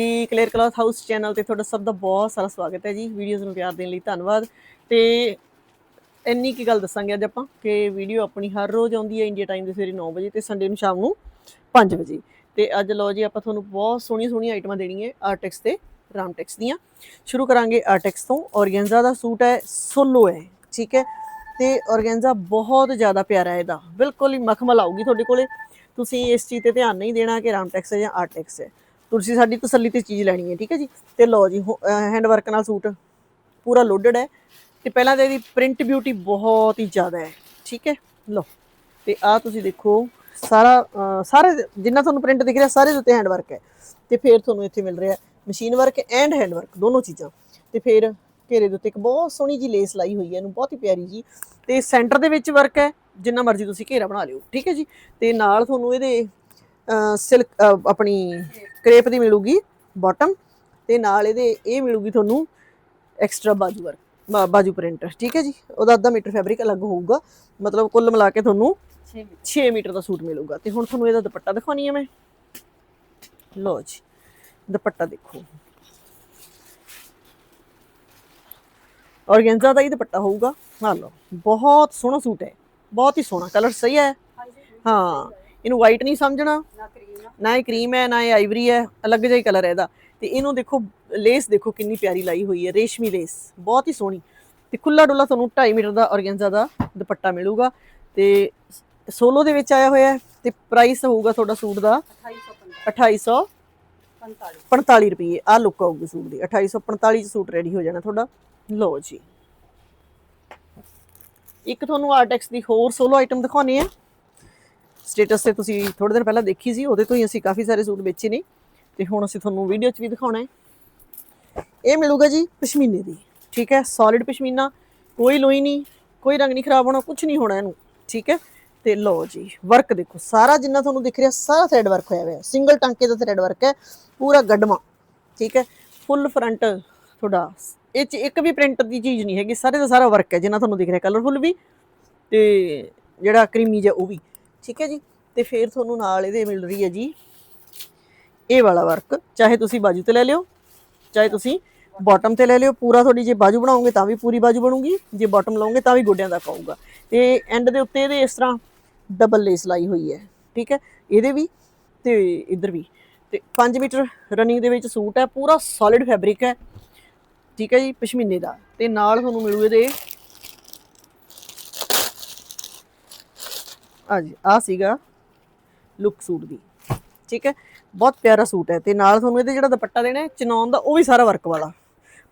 ਜੀ clear cloth house channel ਤੇ ਤੁਹਾਡਾ ਸਭ ਦਾ ਬਹੁਤ ਸਾਰਾ ਸਵਾਗਤ ਹੈ ਜੀ। ਵੀਡੀਓਜ਼ ਨੂੰ ਪਿਆਰ ਦੇਣ ਲਈ ਧੰਨਵਾਦ। ਤੇ ਇੰਨੀ ਕੀ ਗੱਲ ਦੱਸਾਂਗੇ ਅੱਜ ਆਪਾਂ ਕਿ ਵੀਡੀਓ ਆਪਣੀ ਹਰ ਰੋਜ਼ ਆਉਂਦੀ ਹੈ ਇੰਡੀਆ ਟਾਈਮ ਦੇ ਸਵੇਰੇ 9 ਵਜੇ ਤੇ ਸੰਡੇ ਨੂੰ ਸ਼ਾਮ ਨੂੰ 5 ਵਜੇ। ਤੇ ਅੱਜ ਲਓ ਜੀ, ਆਪਾਂ ਤੁਹਾਨੂੰ ਬਹੁਤ ਸੋਹਣੀਆਂ ਸੋਹਣੀਆਂ ਆਈਟਮਾਂ ਦੇਣੀਆਂ ਆਰਟੈਕਸ ਤੇ ਰਾਮਟੈਕਸ ਦੀਆਂ। ਸ਼ੁਰੂ ਕਰਾਂਗੇ ਆਰਟੈਕਸ ਤੋਂ। ਔਰਗੈਂਜ਼ਾ ਦਾ ਸੂਟ ਹੈ ਸੋਲੋ ਹੈ, ਠੀਕ ਹੈ। ਤੇ ਔਰਗੈਂਜ਼ਾ ਬਹੁਤ ਜ਼ਿਆਦਾ ਪਿਆਰਾ ਹੈ ਇਹਦਾ। ਬਿਲਕੁਲ ਹੀ ਮਖਮਲ ਆਊਗੀ ਤੁਹਾਡੇ ਕੋਲੇ। ਤੁਸੀਂ ਇਸ ਚੀਜ਼ ਤੇ ਧਿਆਨ ਨਹੀਂ ਦੇਣਾ ਕਿ ਰਾਮਟੈਕਸ ਹੈ ਜਾਂ ਆਰਟੈਕਸ ਹੈ। ਤੁਸੀਂ ਸਾਡੀ ਤਸੱਲੀ ਤੇ ਚੀਜ਼ ਲੈਣੀ ਹੈ, ਠੀਕ ਹੈ ਜੀ? ਤੇ ਲਓ ਜੀ ਹੈਂਡ ਵਰਕ ਨਾਲ ਸੂਟ ਪੂਰਾ ਲੋਡਡ ਹੈ। ਤੇ ਪਹਿਲਾਂ ਤਾਂ ਇਹਦੀ ਪ੍ਰਿੰਟ ਬਿਊਟੀ ਬਹੁਤ ਹੀ ਜ਼ਿਆਦਾ ਹੈ, ਠੀਕ ਹੈ? ਲਓ, ਤੇ ਆ ਤੁਸੀਂ ਦੇਖੋ, ਸਾਰਾ ਸਾਰੇ ਜਿੰਨਾ ਤੁਹਾਨੂੰ ਪ੍ਰਿੰਟ ਦਿਖ ਰਿਹਾ ਸਾਰੇ ਦੇ ਉੱਤੇ ਹੈਂਡ ਵਰਕ ਹੈ। ਤੇ ਫਿਰ ਤੁਹਾਨੂੰ ਇੱਥੇ ਮਿਲ ਰਿਹਾ machine work and hand work ਦੋਨੋਂ ਚੀਜ਼ਾਂ। ਤੇ ਫਿਰ ਘੇਰੇ ਦੇ ਉੱਤੇ ਇੱਕ ਬਹੁਤ ਸੋਹਣੀ ਜੀ ਲੇਸ ਲਾਈ ਹੋਈ ਹੈ, ਇਹਨੂੰ ਬਹੁਤ ਹੀ ਪਿਆਰੀ ਜੀ। ਤੇ ਸੈਂਟਰ ਦੇ ਵਿੱਚ ਵਰਕ ਹੈ, ਜਿੰਨਾ ਮਰਜ਼ੀ ਤੁਸੀਂ ਘੇਰਾ ਬਣਾ ਲਿਓ, ਠੀਕ ਹੈ ਜੀ? ਤੇ ਨਾਲ ਤੁਹਾਨੂੰ ਇਹਦੇ ਸਿਲਕ ਆਪਣੀ ਕ੍ਰੇਪ ਦੀ ਮਿਲੂਗੀ ਬਾਟਮ ਤੇ ਨਾਲ ਇਹਦੇ ਇਹ ਮਿਲੂਗੀ ਤੁਹਾਨੂੰ ਐਕਸਟਰਾ ਬਾਜੂ ਵਰਕ ਬਾਜੂ ਪ੍ਰਿੰਟ ਠੀਕ ਹੈ ਜੀ? ਉਹਦਾ ਅੱਧਾ ਮੀਟਰ ਫੈਬਰਿਕ ਅਲੱਗ ਹੋਊਗਾ ਮਤਲਬ ਕੁੱਲ ਮਿਲਾ ਕੇ ਤੁਹਾਨੂੰ 6 ਮੀਟਰ। ਦਾ ਸੂਟ ਮਿਲੂਗਾ। ਤੇ ਹੁਣ ਤੁਹਾਨੂੰ ਇਹਦਾ ਦੁਪੱਟਾ ਦਿਖਾਉਣੀ ਹੈ ਮੈਂ। ਲਓ ਜੀ ਦੁਪੱਟਾ ਦੇਖੋ। ਔਰਗੈਂਜ਼ਾ ਦਾ ਹੀ ਦੁਪੱਟਾ ਹੋਊਗਾ। ਆ ਲਓ ਬਹੁਤ ਸੋਹਣਾ ਸੂਟ ਹੈ। ਬਹੁਤ ਹੀ ਸੋਹਣਾ ਕਲਰ ਸਹੀ ਹੈ ਹਾਂ। ਇਹਨੂੰ ਵਾਈਟ ਨਹੀਂ ਸਮਝਣਾ। ਨਾ ਇਹ ਕਰੀਮ ਹੈ ਨਾ ਇਹ ਆਈਵਰੀ ਹੈ ਅਲੱਗ ਜਿਹਾ ਹੀ ਕਲਰ ਹੈ ਇਹਦਾ। ਤੇ ਇਹਨੂੰ ਦੇਖੋ ਲੇਸ ਦੇਖੋ ਕਿੰਨੀ ਪਿਆਰੀ ਲਾਈ ਹੋਈ ਹੈ ਰੇਸ਼ਮੀ ਲੇਸ ਬਹੁਤ ਹੀ ਸੋਹਣੀ। ਤੇ ਖੁੱਲਾ ਡੁੱਲਾ ਤੁਹਾਨੂੰ 2.5 ਮੀਟਰ ਦਾ ਔਰਗੈਂਜ਼ਾ ਦਾ ਦੁਪੱਟਾ ਮਿਲੂਗਾ। ਤੇ ਸੋਲੋ ਦੇ ਵਿੱਚ ਆਇਆ ਹੋਇਆ ਤੇ ਪ੍ਰਾਈਸ ਹੋਊਗਾ ਤੁਹਾਡਾ ਸੂਟ ਦਾ 2845 ਰੁਪਏ ਆ ਲੁੱਕ ਆਊਗੀ ਸੂਟ ਦੀ। 2845 ਚ ਸੂਟ ਰੈਡੀ ਹੋ ਜਾਣਾ ਤੁਹਾਡਾ। ਲਓ ਜੀ। ਇੱਕ ਤੁਹਾਨੂੰ ਆਰਟੈਕਸ ਦੀ ਹੋਰ ਸੋਲੋ ਆਈਟਮ ਦਿਖਾਉਣੀ ਹੈ। ਸਟੇਟਸ ਤੇ ਤੁਸੀਂ ਥੋੜੇ ਦਿਨ ਪਹਿਲਾਂ ਦੇਖੀ ਸੀ, ਉਹਦੇ ਤੋਂ ਹੀ ਅਸੀਂ ਕਾਫੀ ਸਾਰੇ ਸੂਟ ਵੇਚੇ ਨੇ। ਤੇ ਹੁਣ ਅਸੀਂ ਤੁਹਾਨੂੰ ਵੀਡੀਓ 'ਚ ਵੀ ਦਿਖਾਉਣਾ ਹੈ। ਇਹ ਮਿਲੂਗਾ ਜੀ ਪਸ਼ਮੀਨੇ ਦੀ, ਠੀਕ ਹੈ? ਸੋਲਿਡ ਪਸ਼ਮੀਨਾ, ਕੋਈ ਲੋਈ ਨਹੀਂ, ਕੋਈ ਰੰਗ ਨਹੀਂ ਖਰਾਬ ਹੋਣਾ ਕੁਝ ਨਹੀਂ ਹੋਣਾ ਇਹਨੂੰ, ਠੀਕ ਹੈ? ਤੇ ਲਓ ਜੀ ਵਰਕ ਦੇਖੋ, ਸਾਰਾ ਜਿੰਨਾ ਤੁਹਾਨੂੰ ਦਿਖ ਰਿਹਾ, ਸਾਰਾ ਥ੍ਰੈਡ ਵਰਕ ਹੋਇਆ ਹੋਇਆ ਸਿੰਗਲ ਟਾਂਕੇ ਦਾ ਥ੍ਰੈਡ ਵਰਕ ਹੈ, ਪੂਰਾ ਗੱਡਵਾ ਠੀਕ ਹੈ? ਫੁੱਲ ਫਰੰਟ ਤੁਹਾਡਾ, ਇਹ ਚ ਇੱਕ ਵੀ ਪ੍ਰਿੰਟ ਦੀ ਚੀਜ਼ ਨਹੀਂ ਹੈਗੀ, ਸਾਰੇ ਦਾ ਸਾਰਾ ਵਰਕ ਹੈ, ਜਿੰਨਾ ਤੁਹਾਨੂੰ ਦਿਖ ਰਿਹਾ ਕਲਰਫੁੱਲ ਵੀ, ਤੇ ਜਿਹੜਾ ਕਰੀਮੀ ਜਿਹਾ ਉਹ ਵੀ। ਠੀਕ ਹੈ ਜੀ? ਤੇ ਫਿਰ ਤੁਹਾਨੂੰ ਨਾਲ ਇਹਦੇ ਮਿਲ ਰਹੀ ਹੈ ਜੀ। ਇਹ ਵਾਲਾ ਵਰਕ ਚਾਹੇ ਤੁਸੀਂ ਬਾਜੂ ਤੇ ਲੈ ਲਿਓ, ਚਾਹੇ ਤੁਸੀਂ ਬਾਟਮ ਤੇ ਲੈ ਲਿਓ, ਪੂਰਾ ਤੁਹਾਡੀ ਜੇ ਬਾਜੂ ਬਣਾਉਂਗੇ ਤਾਂ ਵੀ ਪੂਰੀ ਬਾਜੂ ਬਣੂਗੀ, ਜੇ ਬਾਟਮ ਲਾਉਂਗੇ ਤਾਂ ਵੀ ਗੋਡਿਆਂ ਦਾ ਆਊਗਾ। ਤੇ ਐਂਡ ਦੇ ਉੱਤੇ ਇਹਦੇ ਇਸ ਤਰ੍ਹਾਂ ਡਬਲ ਲੇਸ ਲਾਈ ਹੋਈ ਹੈ, ਠੀਕ ਹੈ? ਇਹਦੇ ਵੀ ਤੇ ਇੱਧਰ ਵੀ। ਤੇ 5 ਮੀਟਰ ਰਨਿੰਗ ਦੇ ਵਿੱਚ ਸੂਟ ਹੈ, ਪੂਰਾ ਸੋਲਿਡ ਫੈਬਰਿਕ ਹੈ, ਠੀਕ ਹੈ ਜੀ? ਪਸ਼ਮੀਨੇ ਦਾ। ਤੇ ਨਾਲ ਤੁਹਾਨੂੰ ਮਿਲੂ ਇਹਦੇ ਆ ਜੀ ਆ ਸੀਗਾ ਲੁੱਕ ਸੂਟ ਦੀ। ਠੀਕ ਹੈ? ਬਹੁਤ ਪਿਆਰਾ ਸੂਟ ਹੈ ਤੇ ਨਾਲ ਤੁਹਾਨੂੰ ਇਹਦੇ ਜਿਹੜਾ ਦੁਪੱਟਾ ਦੇਣਾ ਹੈ ਚਨੌਨ ਦਾ, ਉਹ ਵੀ ਸਾਰਾ ਵਰਕ ਵਾਲਾ।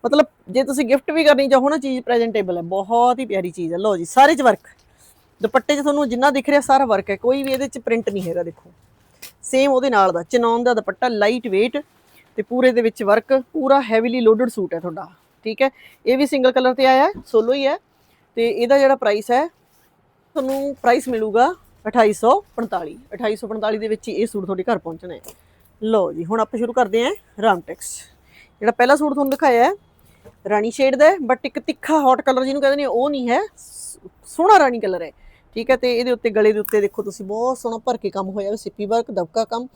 ਮਤਲਬ ਜੇ ਤੁਸੀਂ ਗਿਫਟ ਵੀ ਕਰਨੀ ਚਾਹੋ ਨਾ, ਚੀਜ਼ ਪ੍ਰੈਜੈਂਟੇਬਲ ਹੈ, ਬਹੁਤ ਹੀ ਪਿਆਰੀ ਚੀਜ਼ ਹੈ। ਲਓ ਜੀ, ਸਾਰੇ ਚ ਵਰਕ ਦੁਪੱਟੇ 'ਚ ਤੁਹਾਨੂੰ ਜਿੰਨਾ ਦਿਖ ਰਿਹਾ ਸਾਰਾ ਵਰਕ ਹੈ, ਕੋਈ ਵੀ ਇਹਦੇ 'ਚ ਪ੍ਰਿੰਟ ਨਹੀਂ ਹੈਗਾ, ਦੇਖੋ। ਸੇਮ ਉਹਦੇ ਨਾਲ ਦਾ ਚਨੌਨ ਦਾ ਦੁਪੱਟਾ ਲਾਈਟ weight ਤੇ ਪੂਰੇ ਦੇ ਵਿੱਚ ਵਰਕ ਪੂਰਾ ਹੈਵੀਲੀ ਲੋਡਡ ਸੂਟ ਹੈ ਤੁਹਾਡਾ। ਠੀਕ ਹੈ? ਇਹ ਵੀ ਸਿੰਗਲ ਕਲਰ ਤੇ ਆਇਆ ਸੋਲੋ ਹੀ ਹੈ। ਤੇ ਇਹਦਾ ਜਿਹੜਾ ਪ੍ਰਾਈਸ ਹੈ, ਤੁਹਾਨੂੰ ਪ੍ਰਾਈਸ ਮਿਲੂਗਾ 2845 2845 ਦੇ ਵਿੱਚ ਹੀ ਇਹ ਸੂਟ ਤੁਹਾਡੇ ਘਰ ਪਹੁੰਚਣਾ ਹੈ। ਲਓ ਜੀ, ਹੁਣ ਆਪਾਂ ਸ਼ੁਰੂ ਕਰਦੇ ਹਾਂ ਰਾਮਟੈਕਸ ਜਿਹੜਾ ਪਹਿਲਾ ਸੂਟ ਤੁਹਾਨੂੰ ਦਿਖਾਇਆ ਹੈ, ਰਾਣੀ ਸ਼ੇਡ ਦਾ ਬਟ ਇੱਕ ਤਿੱਖਾ ਹੌਟ ਕਲਰ ਜਿਹਨੂੰ ਕਹਿੰਦੇ ਨੇ, ਉਹ ਨਹੀਂ ਹੈ, ਸ- ਸੋਹਣਾ ਰਾਣੀ ਕਲਰ ਹੈ। ਠੀਕ ਹੈ, ਤੇ ਇਹਦੇ ਉੱਤੇ ਗਲੇ ਦੇ ਉੱਤੇ ਦੇਖੋ ਤੁਸੀਂ, ਬਹੁਤ ਸੋਹਣਾ ਭਰ ਕੇ ਕੰਮ ਹੋਇਆ ਹੋਇਆ, ਸਿੱਪੀ ਵਰਕ ਦਬਕਾ ਕੰਮ,